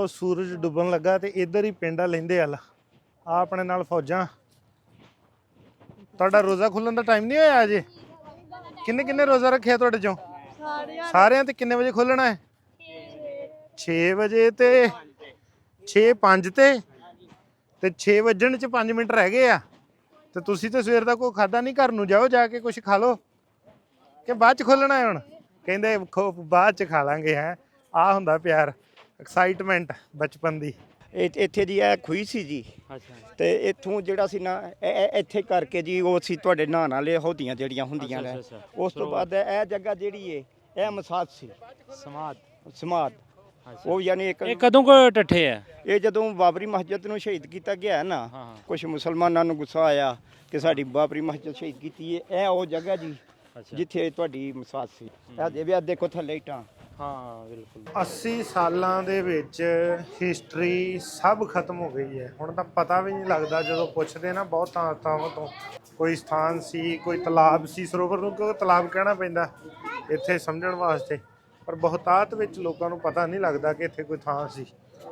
ਉਹ ਸੂਰਜ ਡੁੱਬਣ ਲੱਗਾ ਤੇ ਇੱਧਰ ਹੀ ਪਿੰਡ ਆ ਲੈਂਦੇ ਹਲ ਆ ਆਪਣੇ ਨਾਲ ਫੌਜਾਂ। ਤੁਹਾਡਾ ਰੋਜ਼ਾ ਖੁੱਲਣ ਦਾ ਟਾਈਮ ਨਹੀਂ ਹੋਇਆ ਅਜੇ? ਕਿੰਨੇ ਕਿੰਨੇ ਰੋਜ਼ਾ ਰੱਖਿਆ ਤੁਹਾਡੇ ਚੋਂ? ਸਾਰਿਆਂ ਤੇ ਕਿੰਨੇ ਵਜੇ ਖੋਲਣਾ ਹੈ? 6 ਵਜੇ ਤੇ 6 5 ਤੇ ਤੇ 6 ਵਜਣ ਚ 5 ਮਿੰਟ ਰਹਿ ਗਏ ਆ। ਤੇ ਤੁਸੀਂ ਤੇ ਸਵੇਰ ਦਾ ਕੋਈ ਖਾਦਾ ਨਹੀਂ ਘਰ ਨੂੰ ਜਾਓ ਜਾ ਕੇ ਕੁਝ ਖਾ ਲਓ। ਕਿ ਬਾਅਦ ਚ ਖੋਲਣਾ ਹੈ ਹੁਣ? ਕਹਿੰਦੇ ਬਾਅਦ ਚ ਖਾ ਲਾਂਗੇ ਹੈ। ਆ ਹੁੰਦਾ ਪਿਆਰ। ਐਕਸਾਈਟਮੈਂਟ ਬਚਪਨ ਦੀ। ਇਹ- ਇੱਥੇ ਦੀ ਇਹ ਖੂਹੀ ਸੀ ਜੀ। ਤੇ ਇੱਥੋਂ ਜਿਹੜਾ ਸੀ ਨਾ ਇਹ- ਇਹ ਇੱਥੇ ਕਰਕੇ ਜੀ ਉਹ ਸੀ ਤੁਹਾਡੇ ਨਹਾਉਣ ਵਾਲੇ ਹੋਦੀਆਂ ਜਿਹੜੀਆਂ ਹੁੰਦੀਆਂ ਨੇ। ਉਸ ਤੋਂ ਬਾਅਦ ਇਹ ਜਗ੍ਹਾ ਜਿਹੜੀ ਏ ਇਹ ਮਸਾਦ ਸੀ। ਸਮਾਦ। ਸਮਾਦ। ਉਹ ਯਾਨੀ ਇੱਕ ਇਹ ਕਦੋਂ ਕੋ ਟੱਠੇ ਆ? ਇਹ ਜਦੋਂ ਬਾਬਰੀ ਮਸਜਿਦ ਨੂੰ ਸ਼ਹੀਦ ਕੀਤਾ ਗਿਆ ਨਾ ਹਾਂ, ਹਾਂ। ਕੁਝ ਮੁਸਲਮਾਨਾਂ ਨੂੰ ਗੁੱਸਾ ਆਇਆ ਕਿ ਸਾਡੀ ਬਾਬਰੀ ਮਸਜਿਦ ਸ਼ਹੀਦ ਕੀਤੀ ਏ। ਇਹ ਉਹ ਜਗ੍ਹਾ ਜੀ ਜਿੱਥੇ ਤੁਹਾਡੀ ਮਸਾਦ ਸੀ। ਇਹ ਜੇ ਵੀ ਆਹ ਦੇਖੋ ਥੱਲੇ ਇਟਾਂ। ਹਾਂ, ਬਿਲਕੁਲ। 80 ਸਾਲਾਂ ਦੇ ਵਿੱਚ ਹਿਸਟਰੀ ਸਭ ਖਤਮ ਹੋ ਗਈ ਹੈ। ਹੁਣ ਤਾਂ ਪਤਾ ਵੀ ਨਹੀਂ ਲੱਗਦਾ, ਜਦੋਂ ਪੁੱਛਦੇ ਨਾ ਬਹੁਤ ਤਾਂ ਥਾਵਾਂ ਤੋਂ, ਕੋਈ ਸਥਾਨ ਸੀ, ਕੋਈ ਤਲਾਬ ਸੀ ਸਰੋਵਰ ਨੂੰ, ਕਿਉਂਕਿ ਤਲਾਬ ਕਹਿਣਾ ਪੈਂਦਾ ਇੱਥੇ ਸਮਝਣ ਵਾਸਤੇ। ਪਰ ਬਹੁਤਾਤ ਵਿੱਚ ਲੋਕਾਂ ਨੂੰ ਪਤਾ ਨਹੀਂ ਲੱਗਦਾ ਕਿ ਇੱਥੇ ਕੋਈ ਥਾਂ ਸੀ।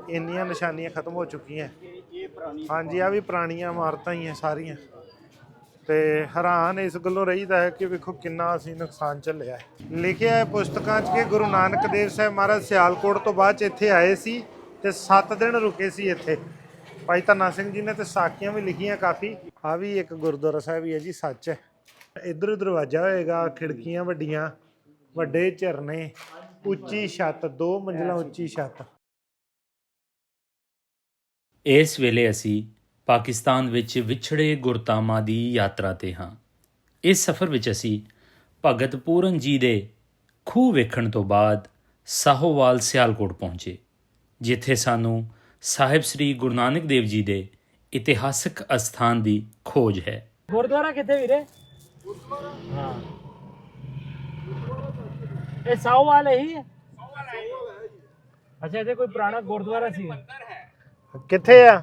ਇੰਨੀਆਂ ਨਿਸ਼ਾਨੀਆਂ ਖਤਮ ਹੋ ਚੁੱਕੀਆਂ। ਹਾਂਜੀ ਆ ਵੀ ਪੁਰਾਣੀਆਂ ਇਮਾਰਤਾਂ ਹੀ ਆ ਸਾਰੀਆਂ। ਤੇ ਹੈਰਾਨ ਇਸ ਗੱਲੋਂ ਰਹੀਦਾ ਹੈ ਕਿ ਵੇਖੋ ਕਿੰਨਾ ਅਸੀਂ ਨੁਕਸਾਨ ਝੱਲਿਆ ਹੈ। ਲਿਖਿਆ ਹੈ ਪੁਸਤਕਾਂ 'ਚ ਕਿ ਗੁਰੂ ਨਾਨਕ ਦੇਵ ਸਾਹਿਬ ਮਹਾਰਾਜ ਸਿਆਲਕੋਟ ਤੋਂ ਬਾਅਦ 'ਚ ਇੱਥੇ ਆਏ ਸੀ ਤੇ 7 ਦਿਨ ਰੁਕੇ ਸੀ ਇੱਥੇ। ਭਾਈ ਧੰਨਾ ਸਿੰਘ ਜੀ ਨੇ ਤੇ ਸਾਖੀਆਂ ਵੀ ਲਿਖੀਆਂ ਕਾਫੀ। ਆ ਵੀ ਇੱਕ ਗੁਰਦੁਆਰਾ ਸਾਹਿਬ ਹੀ ਹੈ ਜੀ, ਸੱਚ ਹੈ। ਇਧਰ ਦਰਵਾਜ਼ਾ ਹੋਏਗਾ, ਖਿੜਕੀਆਂ ਵੱਡੀਆਂ, ਵੱਡੇ ਝਰਨੇ ਉੱਚੀ ਛੱਤ, ਦੋ ਮੰਜ਼ਿਲਾਂ ਉੱਚੀ ਛੱਤ। ਇਸ ਵੇਲੇ ਅਸੀਂ ਪਾਕਿਸਤਾਨ ਵਿੱਚ ਵਿਛੜੇ ਗੁਰਤਾਮਾਂ ਦੀ ਯਾਤਰਾ ਤੇ ਹਾਂ। ਇਸ ਸਫ਼ਰ ਵਿੱਚ ਅਸੀਂ ਭਗਤ ਪੂਰਨ ਜੀ ਦੇ ਖੂਹ ਵੇਖਣ ਤੋਂ ਬਾਅਦ ਸਾਹੋਵਾਲ ਸਿਆਲਕੋਟ ਪਹੁੰਚੇ ਜਿੱਥੇ ਸਾਨੂੰ ਸਾਹਿਬ ਸ੍ਰੀ ਗੁਰੂ ਨਾਨਕ ਦੇਵ ਜੀ ਦੇ ਇਤਿਹਾਸਕ ਅਸਥਾਨ ਦੀ ਖੋਜ ਹੈ। ਗੁਰਦੁਆਰਾ ਕਿੱਥੇ ਵੀਰੇ? ਹਾਂ। ਇਹ ਸਾਉ ਵਾਲੇ ਹੀ? ਹੈ ਅੱਛਾ ਇਹਦੇ ਕੋਈ ਪੁਰਾਣਾ ਗੁਰਦੁਆਰਾ ਸੀ। ਕਿੱਥੇ ਆ?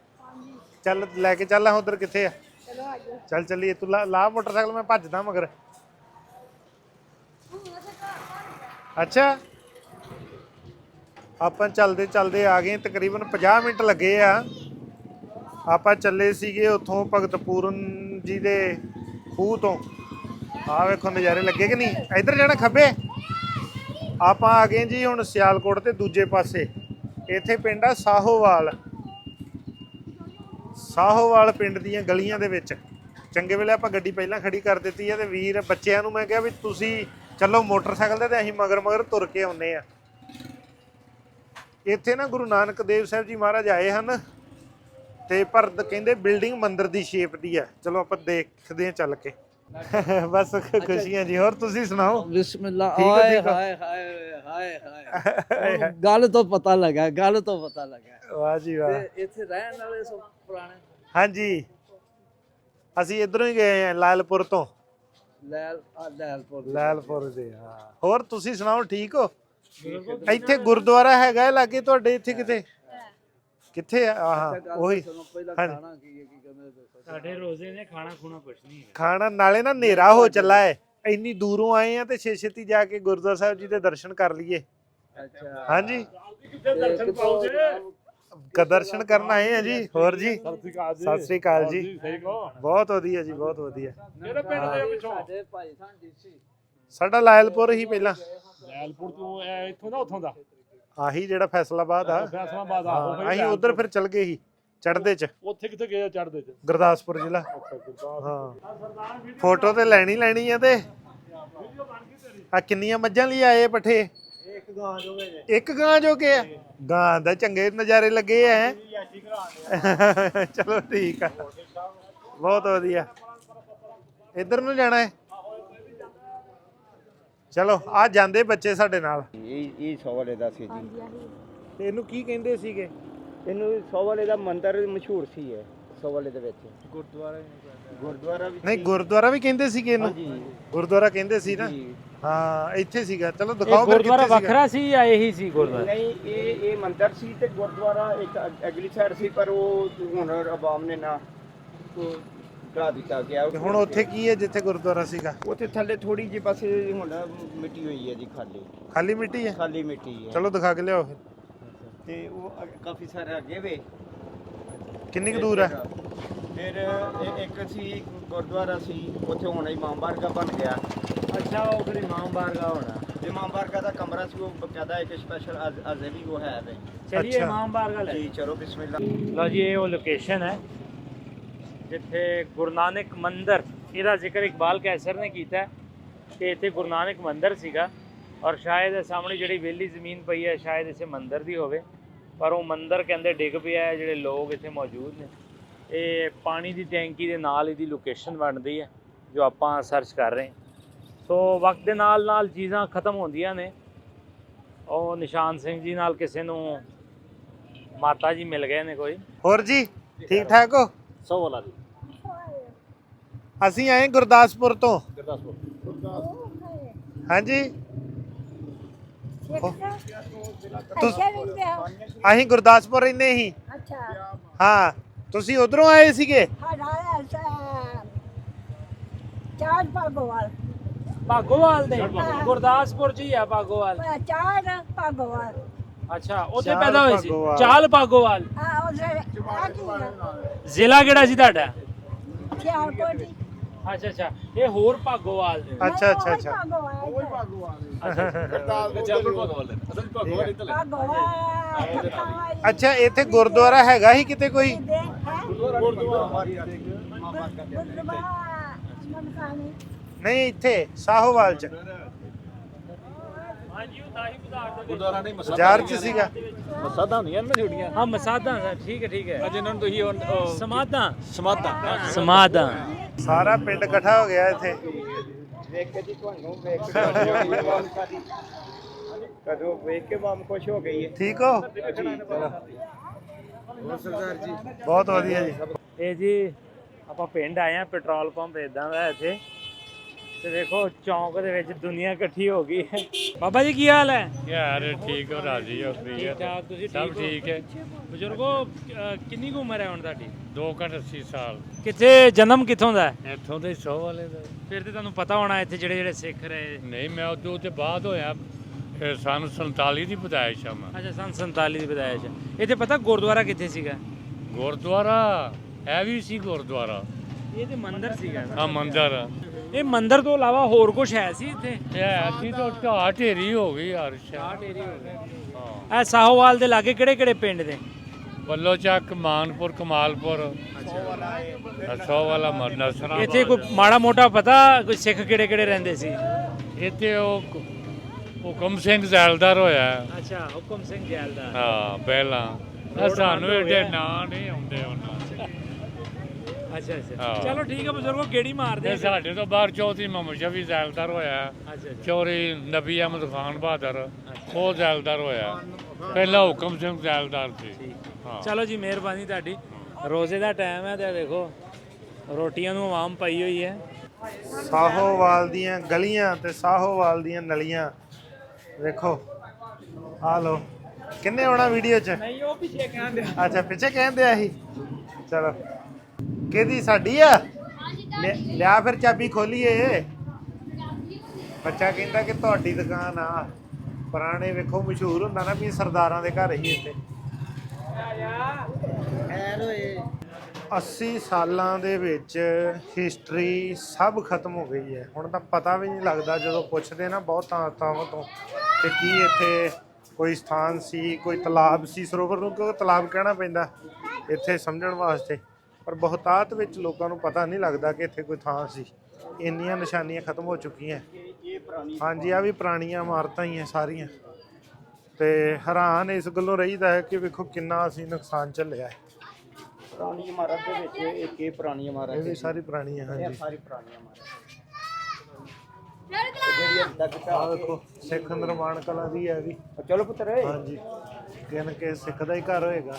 ਚੱਲ ਲੈ ਕੇ ਚੱਲ ਉਧਰ ਕਿੱਥੇ ਆ? ਚਲੋ ਆਜੋ ਚੱਲ ਚੱਲੀਏ ਤੂੰ ਲਾ ਲਾ ਮੋਟਰਸਾਈਕਲ ਮੈਂ ਭੱਜਦਾ ਮਗਰ। ਅੱਛਾ। ਆਪਾਂ ਚੱਲਦੇ ਚੱਲਦੇ ਆ ਗਏ ਤਕਰੀਬਨ 50 ਮਿੰਟ ਲੱਗੇ ਆ। ਆਪਾਂ ਚੱਲੇ ਸੀਗੇ ਉੱਥੋਂ ਭਗਤ ਪੂਰਨ ਜੀ ਦੇ ਖੂਹ ਤੋਂ। ਆ ਵੇਖੋ ਨਜ਼ਾਰੇ ਲੱਗੇ ਕਿ ਨਹੀਂ? ਇੱਧਰ ਜਾਣਾ ਖੱਬੇ? ਆਪਾਂ ਆ ਗਏ ਜੀ ਹੁਣ ਸਿਆਲਕੋਟ ਤੇ ਦੂਜੇ ਪਾਸੇ। ਇੱਥੇ ਪਿੰਡ ਆ ਸਾਹੋਵਾਲ। ਸਾਹੋਵਾਲ ਪਿੰਡ ਦੀਆਂ ਗਲੀਆਂ ਦੇ ਵਿੱਚ। ਚੰਗੇ ਵੇਲੇ ਆਪਾਂ ਗੱਡੀ ਪਹਿਲਾਂ ਖੜੀ ਕਰ ਦਿੱਤੀ ਹੈ ਤੇ ਵੀਰ ਬੱਚਿਆਂ ਨੂੰ ਮੈਂ ਕਿਹਾ ਵੀ ਤੁਸੀਂ ਚੱਲੋ ਮੋਟਰਸਾਈਕਲ ਤੇ ਤੇ ਅਸੀਂ ਮਗਰ ਮਗਰ ਤੁਰ ਕੇ ਆਉਨੇ ਆ ਇੱਥੇ ਨਾ ਗੁਰੂ ਨਾਨਕ ਦੇਵ ਸਾਹਿਬ ਜੀ ਮਹਾਰਾਜ ਆਏ ਹਨ ਤੇ ਪਰ ਕਹਿੰਦੇ ਬਿਲਡਿੰਗ ਮੰਦਿਰ ਦੀ ਸ਼ੇਪ ਦੀ ਹੈ। ਚਲੋ ਆਪਾਂ ਦੇਖਦੇ ਹਾਂ ਚੱਲ ਕੇ। ਬਸ ਖੁਸ਼ੀਆਂ ਜੀ। ਹੋਰ ਤੁਸੀਂ ਸੁਣਾਓ? ਬਿਸਮਿਲ੍ਲਾ। ਹਾਏ ਹਾਏ ਹਾਏ ਹਾਏ ਗੱਲ ਤੋਂ ਪਤਾ ਲੱਗਾ ਗੱਲ ਤੋਂ ਪਤਾ ਲੱਗਾ। ਵਾਹ ਜੀ ਵਾਹ। ਇੱਥੇ ਰਹਿਣ ਵਾਲੇ ਸਭ ਪੁਰਾਣੇ। ਹਾਂਜੀ। ਅਸੀਂ ਇਧਰੋਂ ਹੀ ਗਏ ਆ ਲਾਲਪੁਰ ਤੋਂ। ਲੈਲ ਆ ਲੈਲਪੁਰ ਲਾਲਪੁਰ ਦੇ ਹਾਂ। ਹੋਰ ਤੁਸੀਂ ਸੁਣਾਓ ਠੀਕ ਹੋ? ਇੱਥੇ ਗੁਰਦੁਆਰਾ ਹੈਗਾ ਹੈ ਲਾਗੇ ਤੁਹਾਡੇ ਇੱਥੇ ਕਿਤੇ? ਕਿੱਥੇ ਆ? ਆਹ ਉਹੀ। ਸੁਣੋ ਪਹਿਲਾਂ ਹਾਂਜੀ। ਖਾਣਾ ਕੀ ਹੈ ਕੀ ਕਹਿੰਦੇ ਦੱਸੋ ਸਾਡੇ ਰੋਜ਼ੇ ਨੇ ਖਾਣਾ ਖੂਣਾ ਕੁਛ ਨਹੀਂ ਹੈ ਖਾਣਾ ਨਾਲੇ ਨਾ ਹਨੇਰਾ ਹੋ ਚੱਲਾ ਹੈ। ਇੰਨੀ ਦੂਰੋਂ ਆਏ ਆ ਤੇ ਛੇ ਛੇਤੀ ਜਾ ਕੇ ਗੁਰਦੁਆਰਾ ਸਾਹਿਬ ਜੀ ਦੇ ਦਰਸ਼ਨ ਕਰ ਲਈਏ। ਅੱਛਾ। ਹਾਂਜੀ। ਤੇ ਕਿੱਥੋਂ ਦਰਸ਼ਨ ਕਰਨ ਆਏ ਆ ਜੀ ਹੋਰ ਜੀ? ਸਤਿ ਸ੍ਰੀ ਅਕਾਲ ਜੀ। ਬਹੁਤ ਵਧੀਆ ਜੀ ਬਹੁਤ ਵਧੀਆ। ਸਾਡੇ ਭਾਈ ਸਾਂ। ਡੀਸੀ ਸਾਡਾ ਲਾਇਲਪੁਰ ਹੀ ਪਹਿਲਾਂ। ਲੈਲਪੁਰ ਤੋਂ ਇੱਥੋਂ ਦਾ ਉੱਥੋਂ ਦਾ? ਆਹੀ ਜਿਹੜਾ ਫੈਸਲਾਬਾਦ ਆ। ਫੈਸਲਾਬਾਦ ਆ ਅਸੀਂ ਉਧਰ ਫਿਰ ਚੱਲ ਗਏ ਸੀ ਚੜਦੇ ਚ। ਉੱਥੇ ਕਿੱਥੇ ਗਏ ਚੜਦੇ ਚ? ਗੁਰਦਾਸਪੁਰ ਜ਼ਿਲ੍ਹਾ। ਹਾਂ। ਫੋਟੋ ਤੇ ਲੈਣੀ ਲੈਣੀ ਆ ਤੇ। ਆ ਕਿੰਨੀਆਂ ਮੱਝਾਂ ਲਈ ਆਏ ਪੱਠੇ? ਇੱਕ ਗਾਂ ਜੋ ਹੈ ਇੱਕ ਗਾਂ ਜੋ ਕੇ ਆ? ਗਾਂ ਦਾ ਚੰਗੇ ਨਜ਼ਾਰੇ ਲੱਗੇ ਆ। ਚਲੋ ਠੀਕ ਆ। ਬਹੁਤ ਵਧੀਆ। ਇੱਧਰ ਨੂੰ ਜਾਣਾ ਹੈ ਚਲੋ ਆ ਜਾਂਦੇ ਬੱਚੇ ਸਾਡੇ ਨਾਲ। ਇਹ ਇਹ ਸਵਾਲੇ ਦਾ ਸੀ ਜੀ। ਤੇ ਇਹਨੂੰ ਕੀ ਕਹਿੰਦੇ ਸੀਗੇ? ਇਹਨੂੰ ਸੋਵਾਲੇ ਦਾ ਮੰਦਿਰ ਮਸ਼ਹੂਰ ਸੀ ਹੈ ਸੋਵਾਲੇ ਦੇ ਵਿੱਚ। ਗੁਰਦੁਆਰਾ ਗੁਰਦੁਆਰਾ ਵੀ ਨਹੀਂ ਗੁਰਦੁਆਰਾ ਵੀ ਕਹਿੰਦੇ ਸੀਗੇ ਇਹਨੂੰ। ਹਾਂਜੀ ਗੁਰਦੁਆਰਾ ਕਹਿੰਦੇ ਸੀ ਨਾ। ਜੀ। ਹਾਂ ਇੱਥੇ ਸੀਗਾ। ਚਲੋ ਇਹ ਦਿਖਾਓ ਫਿਰ ਗੁਰਦੁਆਰਾ ਕਿੱਥੇ ਸੀਗਾ। ਵੱਖਰਾ ਸੀ ਜਾਂ ਇਹੀ ਸੀ ਗੁਰਦੁਆਰਾ? ਨਹੀਂ ਇਹ ਇਹ ਮੰਦਿਰ ਸੀ ਤੇ ਗੁਰਦੁਆਰਾ ਇੱਕ ਅਗ- ਅਗਲੀ ਸਾਈਡ ਸੀ ਪਰ ਉਹ ਹੁਣ ਆਵਾਮ ਨੇ ਨਾ ਉਹ ਢਾ ਦਿੱਤਾ ਗਿਆ। ਤੇ ਹੁਣ ਉੱਥੇ ਕੀ ਹੈ ਜਿੱਥੇ ਗੁਰਦੁਆਰਾ ਸੀਗਾ? ਉੱਥੇ ਥੱਲੇ ਥੋੜੀ ਜਿਹੀ ਬਸ ਹੁਣ ਮਿੱਟੀ ਹੋਈ ਹੈ ਜੀ ਖਾਲੀ। ਖਾਲੀ ਮਿੱਟੀ ਹੈ? ਖਾਲੀ ਮਿੱਟੀ ਹੈ। ਚਲੋ ਦਿਖਾ ਕੇ ਲਿਆਓ ਫਿਰ। ਤੇ ਉਹ ਅਗ- ਕਾਫੀ ਸਾਰੇ ਅੱਗੇ ਵੇ। ਕਿੰਨੀ ਕੁ ਦੂਰ ਹੈ ਫਿਰ ਇਹ- ਇੱਕ ਸੀ ਗੁਰਦੁਆਰਾ ਸੀ ਉੱਥੇ ਹੁਣ ਇਮਾਮ ਬਾਰਗਾ ਬਣ ਗਿਆ। ਅੱਛਾ ਉਹ ਫਿਰ ਇਮਾਮ ਬਾਰਗਾ ਹੋਣਾ। ਇਮਾਮ ਬਾਰਗਾ ਦਾ ਕਮਰਾ ਸੀ ਉਹ ਬਕਾਇਦਾ ਇੱਕ ਸਪੈਸ਼ਲ ਅਜੇ ਵੀ ਉਹ ਹੈ ਵੇ। ਚਲਿਏ ਅੱਛਾ। ਇਮਾਮ ਬਾਰਗਾ ਲੈ। ਜੀ ਚਲੋ ਬਿਸਮਿਲ੍ਲਾ। ਲਓ ਜੀ ਇਹ ਉਹ ਲੋਕੇਸ਼ਨ ਹੈ ਜਿੱਥੇ ਗੁਰੂ ਨਾਨਕ ਮੰਦਿਰ ਇਹਦਾ ਜ਼ਿਕਰ ਇਕਬਾਲ ਕੈਸਰ ਨੇ ਕੀਤਾ ਹੈ ਕਿ ਇੱਥੇ ਗੁਰੂ ਨਾਨਕ ਮੰਦਿਰ ਸੀਗਾ ਔਰ ਸ਼ਾਇਦ ਇਹ ਸਾਹਮਣੇ ਜਿਹੜੀ ਵਿਹਲੀ ਜ਼ਮੀਨ ਪਈ ਹੈ ਸ਼ਾਇਦ ਇਸੇ ਮੰਦਿਰ ਦੀ ਹੋਵੇ। ਪਰ ਉਹ ਮੰਦਿਰ ਕਹਿੰਦੇ ਡਿੱਗ ਪਿਆ ਹੈ ਜਿਹੜੇ ਲੋਕ ਇੱਥੇ ਮੌਜੂਦ ਨੇ। ਇਹ ਪਾਣੀ ਦੀ ਟੈਂਕੀ ਦੇ ਨਾਲ ਇਹਦੀ ਲੋਕੇਸ਼ਨ ਬਣਦੀ ਹੈ ਜੋ ਆਪਾਂ ਸਰਚ ਕਰ ਰਹੇ ਹਾਂ। ਸੋ ਵਕਤ ਦੇ ਨਾਲ ਨਾਲ ਚੀਜ਼ਾਂ ਖਤਮ ਹੁੰਦੀਆਂ ਨੇ। ਉਹ ਨਿਸ਼ਾਨ ਸਿੰਘ ਜੀ ਨਾਲ ਕਿਸੇ ਨੂੰ ਮਾਤਾ ਜੀ ਮਿਲ ਗਏ ਨੇ ਕੋਈ। ਹੋਰ ਜੀ ਠੀਕ ਠਾਕ ਹੋ? ਸੌ ਵਾਲਾ ਦੀ ਅਸੀਂ ਆਏ ਗੁਰਦਾਸਪੁਰ ਤੋਂ। ਹਾਂਜੀ। ਅੱਛਾ ਰਹਿੰਦੇ ਹੋ ਅਸੀਂ ਗੁਰਦਾਸਪੁਰ ਰਹਿੰਦੇ ਸੀ ਅੱਛਾ ਹਾਂ ਤੁਸੀਂ ਉਧਰੋਂ ਆਏ ਸੀਗੇ ਹਰਾਇਆ ਚਾਰ ਭਗਵਾਨ ਭਾਗੋਵਾਲ ਦੇ ਗੁਰਦਾਸਪੁਰ ਚ ਹੀ ਆ ਭਾਗੋਵਾਲ ਚਾਰ ਭਗਵਾਨ ਅੱਛਾ ਉੱਥੇ ਚਾਲ ਪੈਦਾ ਹੋਏ ਸੀ ਭਾਗੋਵਾਲ। ਚਾਲ ਭਾਗੋਵਾਲ ਆ ਉਹਦੇ ਆ ਕੀ ਜ਼ਿਲ੍ਹਾ ਕਿਹੜਾ ਸੀ ਤੁਹਾਡਾ ਚਾਰ ਕੋਟੀ ਅੱਛਾ ਅੱਛਾ। ਇਹ ਹੋਰ ਭਾਗੋਵਾਲ ਦੇ ਅੱਛਾ ਅੱਛਾ ਅੱਛਾ। ਭਗਵਾਨ ਅੱਛਾ ਇੱਥੇ ਗੁਰਦੁਆਰਾ ਹੈਗਾ ਹੀ ਕਿਤੇ ਕੋਈ? ਨਹੀਂ ਇੱਥੇ ਸਾਹੋਵਾਲ ਚ ਹਾਂਜੀ ਉਹ ਦਾਹੀ ਪਦਾਰਥ ਗੁਰਦੁਆਰਾ ਨਹੀਂ ਬਾਜ਼ਾਰ ਚ ਸੀਗਾ। ਮਸਾਦਾ ਹੁੰਦੀਆਂ ਨੇ ਛੋਟੀਆਂ? ਹਾਂ ਮਸਾਦਾ ਸਰ ਠੀਕ ਹੈ ਠੀਕ ਹੈ। ਅੱਜ ਇਹਨਾਂ ਨੂੰ ਤੁਸੀਂ ਉਹ- ਸਮਾਦਾ ਸਮਾਦਾ ਸਮਾਦਾ ਸਾਰਾ ਪਿੰਡ ਇਕੱਠਾ ਹੋ ਗਿਆ ਇੱਥੇ। ਵੇਖ ਕੇ ਜੀ ਤੁਹਾਨੂੰ ਵੇਖ ਕੇ ਕਦੋਂ ਵੇਖ ਕੇ ਮਾਮ ਖੁਸ਼ ਹੋ ਗਈ ਹੈ? ਠੀਕ ਹੋ? ਬਹੁਤ ਵਧੀਆ ਜੀ। ਇਹ ਜੀ ਆਪਾਂ ਪਿੰਡ ਆਏ ਆ ਪੈਟਰੋਲ ਪੰਪ ਇਦਾਂ ਦਾ ਇੱਥੇ। ਤੇ ਦੇਖੋ ਚੌਂਕ ਦੇ ਵਿੱਚ ਦੁਨੀਆ ਇਕੱਠੀ ਹੋ ਗਈ ਹੈ। ਬਾਬਾ ਜੀ ਕੀ ਹਾਲ ਹੈ? ਯਾਰ ਠੀਕ ਹੋ ਰਾਜੀ ਹੋ ਫਰੀ ਠੀਕ ਠਾਕ ਤੁਸੀਂ ਸਭ ਠੀਕ ਹੋ? ਠੀਕ ਹੈ। ਬਜ਼ੁਰਗੋ ਕਿੰਨੀ ਕੁ ਉਮਰ ਹੈ ਹੁਣ ਤੁਹਾਡੀ? 2 ਘੰਟ 80 ਸਾਲ। ਕਿੱਥੇ ਜਨਮ ਕਿੱਥੋਂ ਦਾ ਹੈ? ਇੱਥੋਂ ਦੇ 100 ਵਾਲੇ ਦਾ। ਫਿਰ ਤੇ ਤੁਹਾਨੂੰ ਪਤਾ ਹੋਣਾ ਇੱਥੇ ਜਿਹੜੇ ਜਿਹੜੇ ਸਿੱਖ ਰਹੇ। ਨਹੀਂ ਮੈਂ ਉਦੋਂ ਤੇ ਬਾਅਦ ਹੋਇਆ। ਫਿਰ ਸਨ 47 ਦੀ ਪਦਾਇਸ਼ ਆ ਮੈਂ। ਅੱਛਾ ਸੰਨ 47 ਦੀ ਵਿਦਾਇਸ਼ ਇੱਥੇ ਪਤਾ ਗੁਰਦੁਆਰਾ ਕਿੱਥੇ ਸੀਗਾ? ਗੁਰਦੁਆਰਾ ਇਹ ਵੀ ਸੀ ਗੁਰਦੁਆਰਾ। ਇਹ ਤੇ ਮੰਦਿਰ ਸੀਗਾ। ਆ ਮੰਦਰ। ਇਹ ਮੰਦਿਰ ਤੋਂ ਇਲਾਵਾ ਹੋਰ ਕੁਝ ਹੈ ਸੀ ਇੱਥੇ? ਇਹ ਐਸੀ ਤਾਂ ਢਾਹ ਢੇਰੀ ਹੋ ਗਈ ਹਰ ਸ਼ਹਿਰ ਹਾਂ ਇਹ ਸਾਹੋਵਾਲ ਦੇ ਲਾਗੇ ਕਿਹੜੇ ਕਿਹੜੇ ਪਿੰਡ ਨੇ ਬੱਲੋ ਚੱਕ ਮਾਨਪੁਰ ਕਮਾਲਪੁਰ। 100 ਵਾਲਾ ਮਰਨਸਰਾ ਇੱਥੇ ਕੋਈ ਮਾੜਾ ਮੋਟਾ ਪਤਾ ਕੋਈ ਸਿੱਖ ਕਿਹੜੇ ਕਿਹੜੇ ਰਹਿੰਦੇ ਸੀ? ਇੱਥੇ ਉਹ ਹੁਕਮ ਸਿੰਘ ਜ਼ੈਲਦਾਰ ਹੋਇਆ। ਅੱਛਾ ਹੁਕਮ ਸਿੰਘ ਜੈਲਦਾਰ। ਹਾਂ ਪਹਿਲਾਂ। ਸਾਨੂੰ ਏਡੇ ਨਾਂ ਨਹੀਂ ਆਉਂਦੇ ਉਹਨਾਂ ਦੇ। ਅੱਛਾ ਅੱਛਾ। ਹਾਂ। ਚਲੋ ਠੀਕ ਹੈ ਬਜ਼ੁਰਗੋ ਗੇੜੀ ਮਾਰਦੇ ਤੇ ਆ ਸਾਡੇ ਤੋਂ ਬਾਹਰ ਚੌਥੀ ਮੁਹੰਮਦ ਸ਼ਫੀ ਜ਼ੈਲਦਾਰ ਹੋਇਆ। ਅੱਛਾ ਅੱਛਾ। ਚੌਰੀ ਨਬੀ ਅਹਿਮਦ ਖਾਨ ਬਹਾਦਰ ਉਹ ਜ਼ੈਲਦਾਰ ਹੋਇਆ। ਪਹਿਲਾਂ ਹੁਕਮ ਸਿੰਘ ਜ਼ੈਲਦਾਰ ਸੀ। ਹਾਂ। ਚਲੋ ਜੀ ਮਿਹਰਬਾਨੀ ਤੁਹਾਡੀ। ਰੋਜ਼ੇ ਦਾ ਟਾਈਮ ਹੈ ਤੇ ਦੇਖੋ ਰੋਟੀਆਂ ਨੂੰ ਆਵਾਮ ਪਈ ਹੋਈ ਹੈ। ਸਾਹੋਵਾਲ ਦੀਆਂ ਗਲੀਆਂ ਤੇ ਸਾਹੋਵਾਲ ਦੀਆਂ ਨਲੀਆਂ। ਵੇਖੋ ਆ ਲੋ ਕਿੰਨੇ ਆਉਣਾ ਵੀਡੀਓ 'ਚ? ਨਹੀਂ ਉਹ ਪਿੱਛੇ ਕਹਿੰਦੇ ਅੱਛਾ ਪਿੱਛੇ ਕਹਿੰਦੇ ਆ ਸੀ। ਚਲੋ। ਕਿਹਦੀ? ਸਾਡੀ ਆ? ਲਿਆ- ਲਿਆ ਫਿਰ ਚਾਬੀ ਖੋਲੀਏ। ਬੱਚਾ ਕਹਿੰਦਾ ਕਿ ਤੁਹਾਡੀ ਦੁਕਾਨ ਆ। ਪੁਰਾਣੇ ਵੇਖੋ ਮਸ਼ਹੂਰ ਹੁੰਦਾ ਨਾ ਵੀ ਸਰਦਾਰਾਂ ਦੇ ਘਰ ਹੀ ਇੱਥੇ। 80 ਸਾਲਾਂ ਦੇ ਵਿੱਚ ਹਿਸਟਰੀ ਸਭ ਖਤਮ ਹੋ ਗਈ ਹੈ। ਹੁਣ ਤਾਂ ਪਤਾ ਵੀ ਨਹੀਂ ਲੱਗਦਾ ਜਦੋਂ ਪੁੱਛਦੇ ਨਾ ਬਹੁਤਾਂ ਥਾਵਾਂ ਤੋਂ ਕਿ ਕੀ ਇੱਥੇ ਕੋਈ ਸਥਾਨ ਸੀ ਕੋਈ ਤਲਾਬ ਸੀ ਸਰੋਵਰ ਨੂੰ ਕਿਉਂ ਤਲਾਬ ਕਹਿਣਾ ਪੈਂਦਾ ਇੱਥੇ ਸਮਝਣ ਵਾਸਤੇ। ਪਰ ਬਹੁਤਾਤ ਵਿੱਚ ਲੋਕਾਂ ਨੂੰ ਪਤਾ ਨਹੀਂ ਲੱਗਦਾ ਕਿ ਇੱਥੇ ਕੋਈ ਥਾਂ ਸੀ। ਇੰਨੀਆਂ ਨਿਸ਼ਾਨੀਆਂ ਖਤਮ ਹੋ ਚੁੱਕੀਆਂ। ਇਹ ਹਾਂਜੀ ਆ ਵੀ ਪੁਰਾਣੀਆਂ ਇਮਾਰਤਾਂ ਹੀ ਆ ਸਾਰੀਆਂ। ਤੇ ਹੈਰਾਨ ਇਸ ਗੱਲੋਂ ਰਹੀਦਾ ਹੈ ਕਿ ਵੇਖੋ ਕਿੰਨਾ ਅਸੀਂ ਨੁਕਸਾਨ ਝੱਲਿਆ ਹੈ। ਪੁਰਾਣੀ ਇਮਾਰਤ ਦੇ ਵਿੱਚ ਇੱਕ ਇਹ ਪੁਰਾਣੀ ਇਮਾਰਤ ਇਹ ਵੀ ਸਾਰੀ ਪੁਰਾਣੀ ਹੈ ਇਹ ਹਾਂਜੀ। ਸਾਰੀ ਪੁਰਾਣੀ ਇਮਾਰਤ ਜਿਹੜੀ ਤੱਕ ਆ ਵੇਖੋ ਸਿੱਖ ਨਿਰਮਾਣ ਕਲਾ ਦੀ ਹੈ ਇਹ ਵੀ। ਚਲੋ ਪੁੱਤਰ ਹਾਂਜੀ। ਕਿਨ ਕੇ ਸਿੱਖ ਦਾ ਹੀ ਘਰ ਹੋਏਗਾ।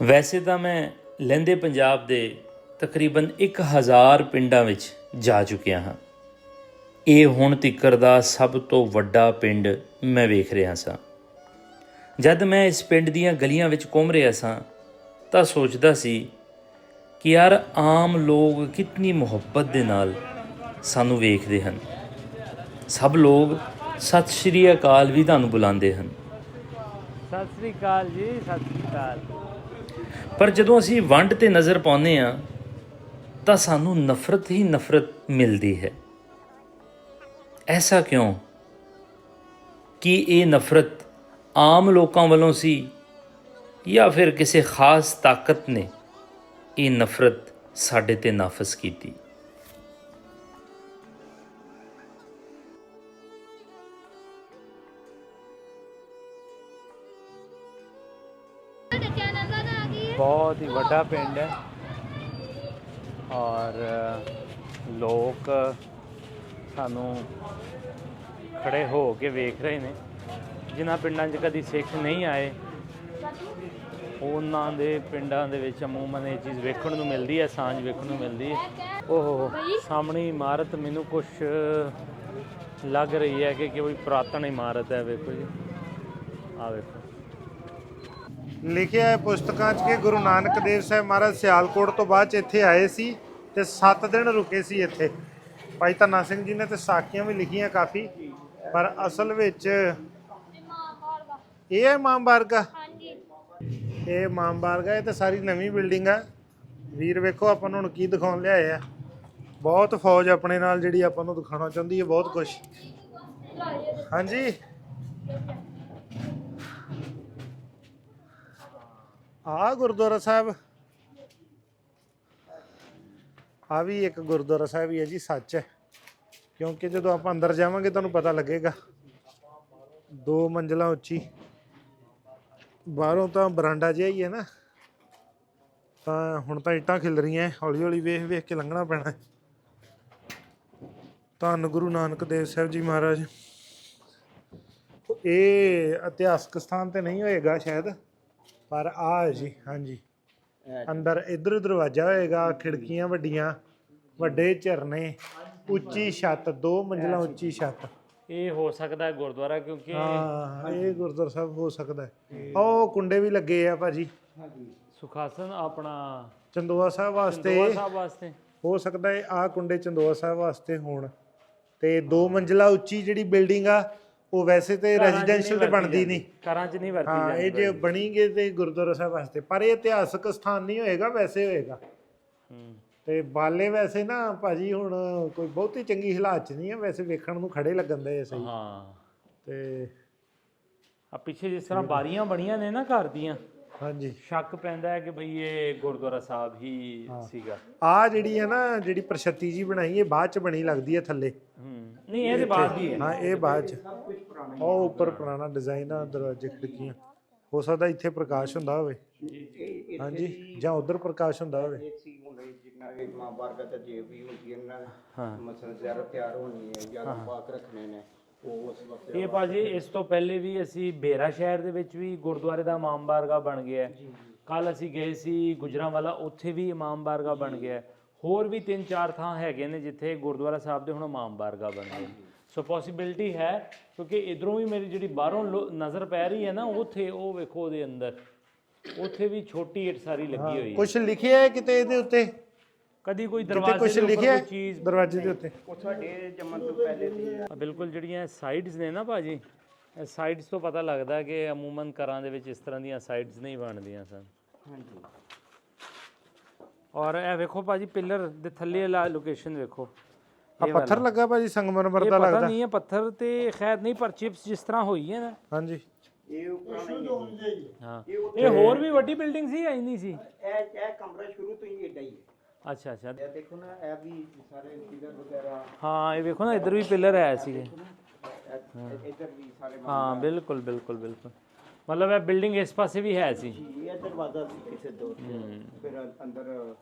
ਵੈਸੇ ਤਾਂ ਮੈਂ ਲਹਿੰਦੇ ਪੰਜਾਬ ਦੇ ਤਕਰੀਬਨ 1000 ਪਿੰਡਾਂ ਵਿੱਚ ਜਾ ਚੁੱਕਿਆ ਹਾਂ। ਇਹ ਹੁਣ ਤੀਕਰ ਦਾ ਸਭ ਤੋਂ ਵੱਡਾ ਪਿੰਡ ਮੈਂ ਵੇਖ ਰਿਹਾ ਸਾਂ। ਜਦ ਮੈਂ ਇਸ ਪਿੰਡ ਦੀਆਂ ਗਲੀਆਂ ਵਿੱਚ ਘੁੰਮ ਰਿਹਾ ਸਾਂ, ਤਾਂ ਸੋਚਦਾ ਸੀ ਕਿ ਯਾਰ ਆਮ ਲੋਕ ਕਿੰਨੀ ਮੁਹੱਬਤ ਦੇ ਨਾਲ ਸਾਨੂੰ ਵੇਖਦੇ ਹਨ। ਸਭ ਲੋਕ ਸਤਿ ਸ਼੍ਰੀ ਅਕਾਲ ਵੀ ਤੁਹਾਨੂੰ ਬੁਲਾਉਂਦੇ ਹਨ। ਸਤਿ ਸ੍ਰੀ ਅਕਾਲ ਜੀ, ਸਤਿ ਸ੍ਰੀ ਅਕਾਲ। ਪਰ ਜਦੋਂ ਅਸੀਂ ਵੰਡ ਤੇ ਨਜ਼ਰ ਪਾਉਂਦੇ ਆ ਤਾਂ ਸਾਨੂੰ ਨਫ਼ਰਤ ਹੀ ਨਫ਼ਰਤ ਮਿਲਦੀ ਹੈ। ਐਸਾ ਕਿਉਂ? ਕਿ ਇਹ ਨਫ਼ਰਤ ਆਮ ਲੋਕਾਂ ਵੱਲੋਂ ਸੀ ਜਾਂ ਫਿਰ ਕਿਸੇ ਖਾਸ ਤਾਕਤ ਨੇ ਇਹ ਨਫ਼ਰਤ ਸਾਡੇ ਤੇ ਨਾਫਜ਼ ਕੀਤੀ? ਬਹੁਤ ਹੀ ਵੱਡਾ ਪਿੰਡ ਹੈ। ਔਰ ਲੋਕ ਸਾਨੂੰ ਖੜੇ ਹੋ ਕੇ ਵੇਖ ਰਹੇ ਨੇ। ਜਿਨ੍ਹਾਂ ਪਿੰਡਾਂ 'ਚ ਕਦੀ ਸਿੱਖ ਨਹੀਂ ਆਏ, ਉਹਨਾਂ ਦੇ ਪਿੰਡਾਂ ਦੇ ਵਿੱਚ ਅਮੂਮਨ ਇਹ ਚੀਜ਼ ਵੇਖਣ ਨੂੰ ਮਿਲਦੀ ਹੈ, ਸਾਂਝ ਵੇਖਣ ਨੂੰ ਮਿਲਦੀ ਹੈ। ਓਹੋ, ਸਾਹਮਣੇ ਇਮਾਰਤ ਮੈਨੂੰ ਕੁਝ ਲੱਗ ਰਹੀ ਹੈ ਕਿ ਕੋਈ ਪੁਰਾਤਨ ਇਮਾਰਤ ਹੈ, ਵੇਖੋ ਜੀ। ਆ ਵੇਖੋ। ਲਿਖਿਆ ਹੈ ਪੁਸਤਕਾਂ 'ਚ ਕਿ ਗੁਰੂ ਨਾਨਕ ਦੇਵ ਸਾਹਿਬ ਮਹਾਰਾਜ ਸਿਆਲਕੋਟ ਤੋਂ ਬਾਅਦ 'ਚ ਇੱਥੇ ਆਏ ਸੀ ਤੇ 7 ਦਿਨ ਰੁਕੇ ਸੀ ਇੱਥੇ। ਭਾਈ ਧੰਨਾ ਸਿੰਘ ਜੀ ਨੇ ਤੇ ਸਾਖੀਆਂ ਵੀ ਲਿਖੀਆਂ ਕਾਫੀ ਪਰ ਅਸਲ ਵਿੱਚ ਇਹ ਹੈ ਇਮਾਮ ਬਾਰਗਾ? ਇਹ ਇਮਾਮ ਬਾਰਗਾ ਇਹ ਤਾਂ ਸਾਰੀ ਨਵੀਂ ਬਿਲਡਿੰਗ ਆ। ਵੀਰ ਵੇਖੋ ਆਪਾਂ ਨੂੰ ਹੁਣ ਕੀ ਦਿਖਾਉਣ ਲਿਆਏ ਆ। ਬਹੁਤ ਫੌਜ ਆਪਣੇ ਨਾਲ ਜਿਹੜੀ ਆਪਾਂ ਨੂੰ ਦਿਖਾਉਣਾ ਚਾਹੁੰਦੀ ਹੈ ਬਹੁਤ ਕੁਝ ਹਾਂਜੀ। ਆ ਗੁਰਦੁਆਰਾ ਸਾਹਿਬ। ਆ ਵੀ ਇੱਕ ਗੁਰਦੁਆਰਾ ਸਾਹਿਬ ਹੀ ਹੈ ਜੀ, ਸੱਚ ਹੈ। ਕਿਉਂਕਿ ਜਦੋਂ ਆਪਾਂ ਅੰਦਰ ਜਾਵਾਂਗੇ ਤੁਹਾਨੂੰ ਪਤਾ ਲੱਗੇਗਾ। ਦੋ ਮੰਜ਼ਲਾ ਉੱਚੀ। ਬਾਹਰੋਂ ਤਾਂ ਬਰਾਂਡਾ ਜਿਹਾ ਹੀ ਹੈ ਨਾ। ਤਾਂ ਹੁਣ ਤਾਂ ਇੱਟਾਂ ਖਿਲ ਰਹੀਆਂ ਹੌਲੀ ਹੌਲੀ ਵੇਖ ਵੇਖ ਕੇ ਲੰਘਣਾ ਪੈਣਾ ਧੰਨ ਗੁਰੂ ਨਾਨਕ ਦੇਵ ਸਾਹਿਬ ਜੀ ਮਹਾਰਾਜ। ਇਹ ਇਤਿਹਾਸਕ ਸਥਾਨ ਤੇ ਨਹੀਂ ਹੋਏਗਾ ਸ਼ਾਇਦ। ਪਰ ਆ ਹੈ ਜੀ ਹਾਂਜੀ। ਅੰਦਰ ਇਧਰ ਦਰਵਾਜ਼ਾ ਹੋਏਗਾ ਖਿੜਕੀਆਂ ਵੱਡੀਆਂ ਵੱਡੇ ਝਰਨੇ ਉੱਚੀ ਛੱਤ ਦੋ ਮੰਜ਼ਲਾ ਉੱਚੀ ਛੱਤ। ਇਹ ਹੋ ਸਕਦਾ ਹੈ ਗੁਰਦੁਆਰਾ ਕਿਉਂਕਿ ਹਾਂ ਇਹ ਗੁਰਦੁਆਰਾ ਸਾਹਿਬ ਹੋ ਸਕਦਾ ਹੈ। ਉਹ ਕੁੰਡੇ ਵੀ ਲੱਗੇ ਆ ਭਾਜੀ। ਸੁਖਾਸਨ ਆਪਣਾ ਚੰਦੋਆ ਸਾਹਿਬ ਵਾਸਤੇ। ਦੋਆ ਸਾਹਿਬ ਵਾਸਤੇ। ਹੋ ਸਕਦਾ ਹੈ ਆ ਕੁੰਡੇ ਚੰਦੋਆ ਸਾਹਿਬ ਵਾਸਤੇ ਹੋਣ। ਤੇ ਦੋ ਮੰਜ਼ਲਾ ਉੱਚੀ ਜਿਹੜੀ ਬਿਲਡਿੰਗ ਆ ਉਹ ਵੈਸੇ ਤੇ ਘਰਾਂ 'ਚ ਰੈਜ਼ੀਡੈਂਸ਼ੀਅਲ ਤੇ ਵਰਤੀ ਬਣਦੀ ਜਾਂਦੀ। ਨਹੀਂ। ਘਰਾਂ 'ਚ ਨਹੀਂ ਵਰਤੀ ਹਾਂ ਜਾਂਦੀ ਇਹ ਜੇ ਬਣੀਗੇ ਤੇ ਗੁਰਦੁਆਰਾ ਸਾਹਿਬ ਵਾਸਤੇ। ਪਰ ਇਹ ਇਤਿਹਾਸਕ ਸਥਾਨ ਨਹੀਂ ਹੋਏਗਾ ਵੈਸੇ ਹੋਏਗਾ। ਹੂੰ। ਤੇ ਬਾਲੇ ਵੈਸੇ ਨਾ ਭਾਜੀ ਹੁਣ ਕੋਈ ਬਹੁਤੀ ਚੰਗੀ ਹਾਲਾਤ ਚ ਨਹੀਂ ਹੈ ਵੈਸੇ ਵੇਖਣ ਨੂੰ ਖੜੇ ਲੱਗਣ ਦੇ ਸਹੀ। ਹਾਂ। ਤੇ ਆ ਪਿੱਛੇ ਜਿਸ ਤਰ੍ਹਾਂ ਬਾਰੀਆਂ ਬਣੀਆਂ ਨੇ ਨਾ ਘਰ ਦੀਆਂ ਹਾਂਜੀ। ਸ਼ੱਕ ਪੈਂਦਾ ਹੈ ਕਿ ਭਈ ਇਹ ਗੁਰਦੁਆਰਾ ਸਾਹਿਬ ਹੀ। ਸੀਗਾ। ਆ ਜਿਹੜੀ ਹੈ ਨਾ ਜਿਹੜੀ ਪ੍ਰਸ਼ਤੀ ਜੀ ਬਣਾਈ ਇਹ ਬਾਅਦ ਚ ਬਣੀ ਲੱਗਦੀ ਹੈ ਥੱਲੇ। ਹੂੰ। ਨਹੀਂ ਇਹਦੇ ਬਾਅਦ ਹੀ ਹੈ। ਹਾਂ ਇਹ ਬਾਅਦ ਚ। ਉਹ ਉੱਪਰ ਪੁਰਾਣਾ ਡਿਜ਼ਾਈਨ ਆ ਦਰਵਾਜ਼ੇ ਖਿੜਕੀਆਂ। ਹੋ ਸਕਦਾ ਇੱਥੇ ਪ੍ਰਕਾਸ਼ ਹੁੰਦਾ ਹੋਵੇ। ਹਾਂਜੀ ਜਾਂ ਉਧਰ ਪ੍ਰਕਾਸ਼ ਹੁੰਦਾ ਹੋਵੇ। ਸੀ ਹੁਣ ਜਿੰਨਾ ਇਹ ਮਾਂ ਬਾਰਗਾ ਤੇ ਜੇ ਵੀ ਹੁੰਦੀ ਹੈ। ਨਾ ਹਾਂ। ਮਸਲ ਜ਼ਿਆਰਤ ਤਿਆਰ ਹੋਣੀ ਹੈ ਜਾਂ ਪਾਕ ਰੱਖਣੇ ਨੇ ਉਹ ਉਸ ਵਕਤ ਇਹ ਭਾਜੀ ਇਸ ਤੋਂ ਪਹਿਲੇ ਵੀ ਅਸੀਂ ਬੇਰਾ ਸ਼ਹਿਰ ਦੇ ਵਿੱਚ ਵੀ ਗੁਰਦੁਆਰੇ ਦਾ ਇਮਾਮ ਬਾਰਗਾ ਬਣ ਗਿਆ। ਕੱਲ ਅਸੀਂ ਗਏ ਸੀ ਗੁਜਰਾਂਵਾਲਾ ਉੱਥੇ ਵੀ ਇਮਾਮ ਬਾਰਗਾ ਬਣ ਗਿਆ। ਹੋਰ ਵੀ ਤਿੰਨ ਚਾਰ ਥਾਂ ਹੈਗੇ ਨੇ ਜਿੱਥੇ ਗੁਰਦੁਆਰਾ ਸਾਹਿਬ ਦੇ ਹੁਣ ਇਮਾਮ ਬਾਰਗਾ ਬਣ ਗਏ। ਸੋ ਪੋਸਿਬਿਲਿਟੀ ਹੈ ਕਿਉਂਕਿ ਇਧਰੋਂ ਵੀ ਮੇਰੀ ਜਿਹੜੀ ਬਾਹਰੋਂ ਨਜ਼ਰ ਪੈ ਰਹੀ ਹੈ ਨਾ ਉੱਥੇ ਉਹ ਵੇਖੋ ਉਹਦੇ ਅੰਦਰ। ਉੱਥੇ ਵੀ ਛੋਟੀ ਇੱਟ ਸਾਰੀ ਲੱਗੀ ਹੋਈ ਹੈ। ਕੁਝ ਲਿਖਿਆ ਹੈ ਕਿਤੇ ਇਹਦੇ ਉੱਤੇ? ਕਦੀ ਕੋਈ ਦਰਵਾਜ਼ੇ ਕੁਝ ਦੇ ਉੱਪਰ ਲਿਖਿਆ ਕੋਈ ਹੈ ਚੀਜ਼ ਦਰਵਾਜ਼ੇ ਦੇ ਉੱਤੇ? ਉਹ ਸਾਡੇ ਜਮਨ ਤੋਂ ਪਹਿਲੇ ਸੀ। ਬਿਲਕੁਲ ਜਿਹੜੀਆਂ ਸਾਈਡਸ ਨੇ ਨਾ ਭਾਜੀ ਇਹ ਸਾਈਡਸ ਤੋਂ ਪਤਾ ਲੱਗਦਾ ਕਿ ਅਮੂਮਨ ਘਰਾਂ ਦੇ ਵਿੱਚ ਇਸ ਤਰ੍ਹਾਂ ਦੀਆਂ ਸਾਈਡਸ ਨਹੀਂ ਬਣਦੀਆਂ ਸਨ। ਹਾਂਜੀ। ਔਰ ਇਹ ਵੇਖੋ ਭਾਜੀ ਪਿੱਲਰ ਦੇ ਥੱਲੇ ਵਾਲਾ ਲੋਕੇਸ਼ਨ ਵੇਖੋ। ਆ ਪੱਥਰ ਲੱਗਾ ਭਾਜੀ ਸੰਗਮਰਮਰ ਇਹ ਦਾ ਪਤਾ ਲੱਗਦਾ। ਨਹੀਂ ਹੈ ਪੱਥਰ ਤੇ ਖੈਰ ਨਹੀਂ ਪਰ ਚਿਪਸ ਜਿਸ ਤਰ੍ਹਾਂ ਹੋਈ ਹੈ ਨਾ। ਹਾਂਜੀ। ਇਹ ਹੀ ਹੋਰ ਵੀ ਵੱਡੀ ਬਿਲਡਿੰਗ ਸੀ ਜਾਂ ਇੰਨੀ ਸੀ? ਇਹ ਇਹ ਕਮਰਾ ਸ਼ੁਰੂ ਤੋਂ ਹੀ ਏਡਾ ਹੀ ਹੈ। ਅੱਛਾ ਅੱਛਾ। ਇਹ ਦੇਖੋ ਨਾ ਇਹ ਵੀ ਸਾਰੇ ਫਿਗਰ ਵਗੈਰਾ। ਹਾਂ ਇਹ ਵੇਖੋ ਨਾ ਇੱਧਰ ਵੀ ਪਿੱਲਰ ਸੀਗੇ। ਇਹ- ਇੱਧਰ ਵੀ ਸਾਰੇ ਹਾਂ ਬਿਲਕੁਲ ਬਿਲਕੁਲ ਬਿਲਕੁਲ। ਮਤਲਬ ਇਹ ਬਿਲਡਿੰਗ ਇਸ ਪਾਸੇ ਵੀ ਹੈ ਸੀ। ਇਹ ਦਰਵਾਜ਼ਾ ਸੀ ਕਿਸੇ ਦੋ ਫਿਰ ਅੰਦਰ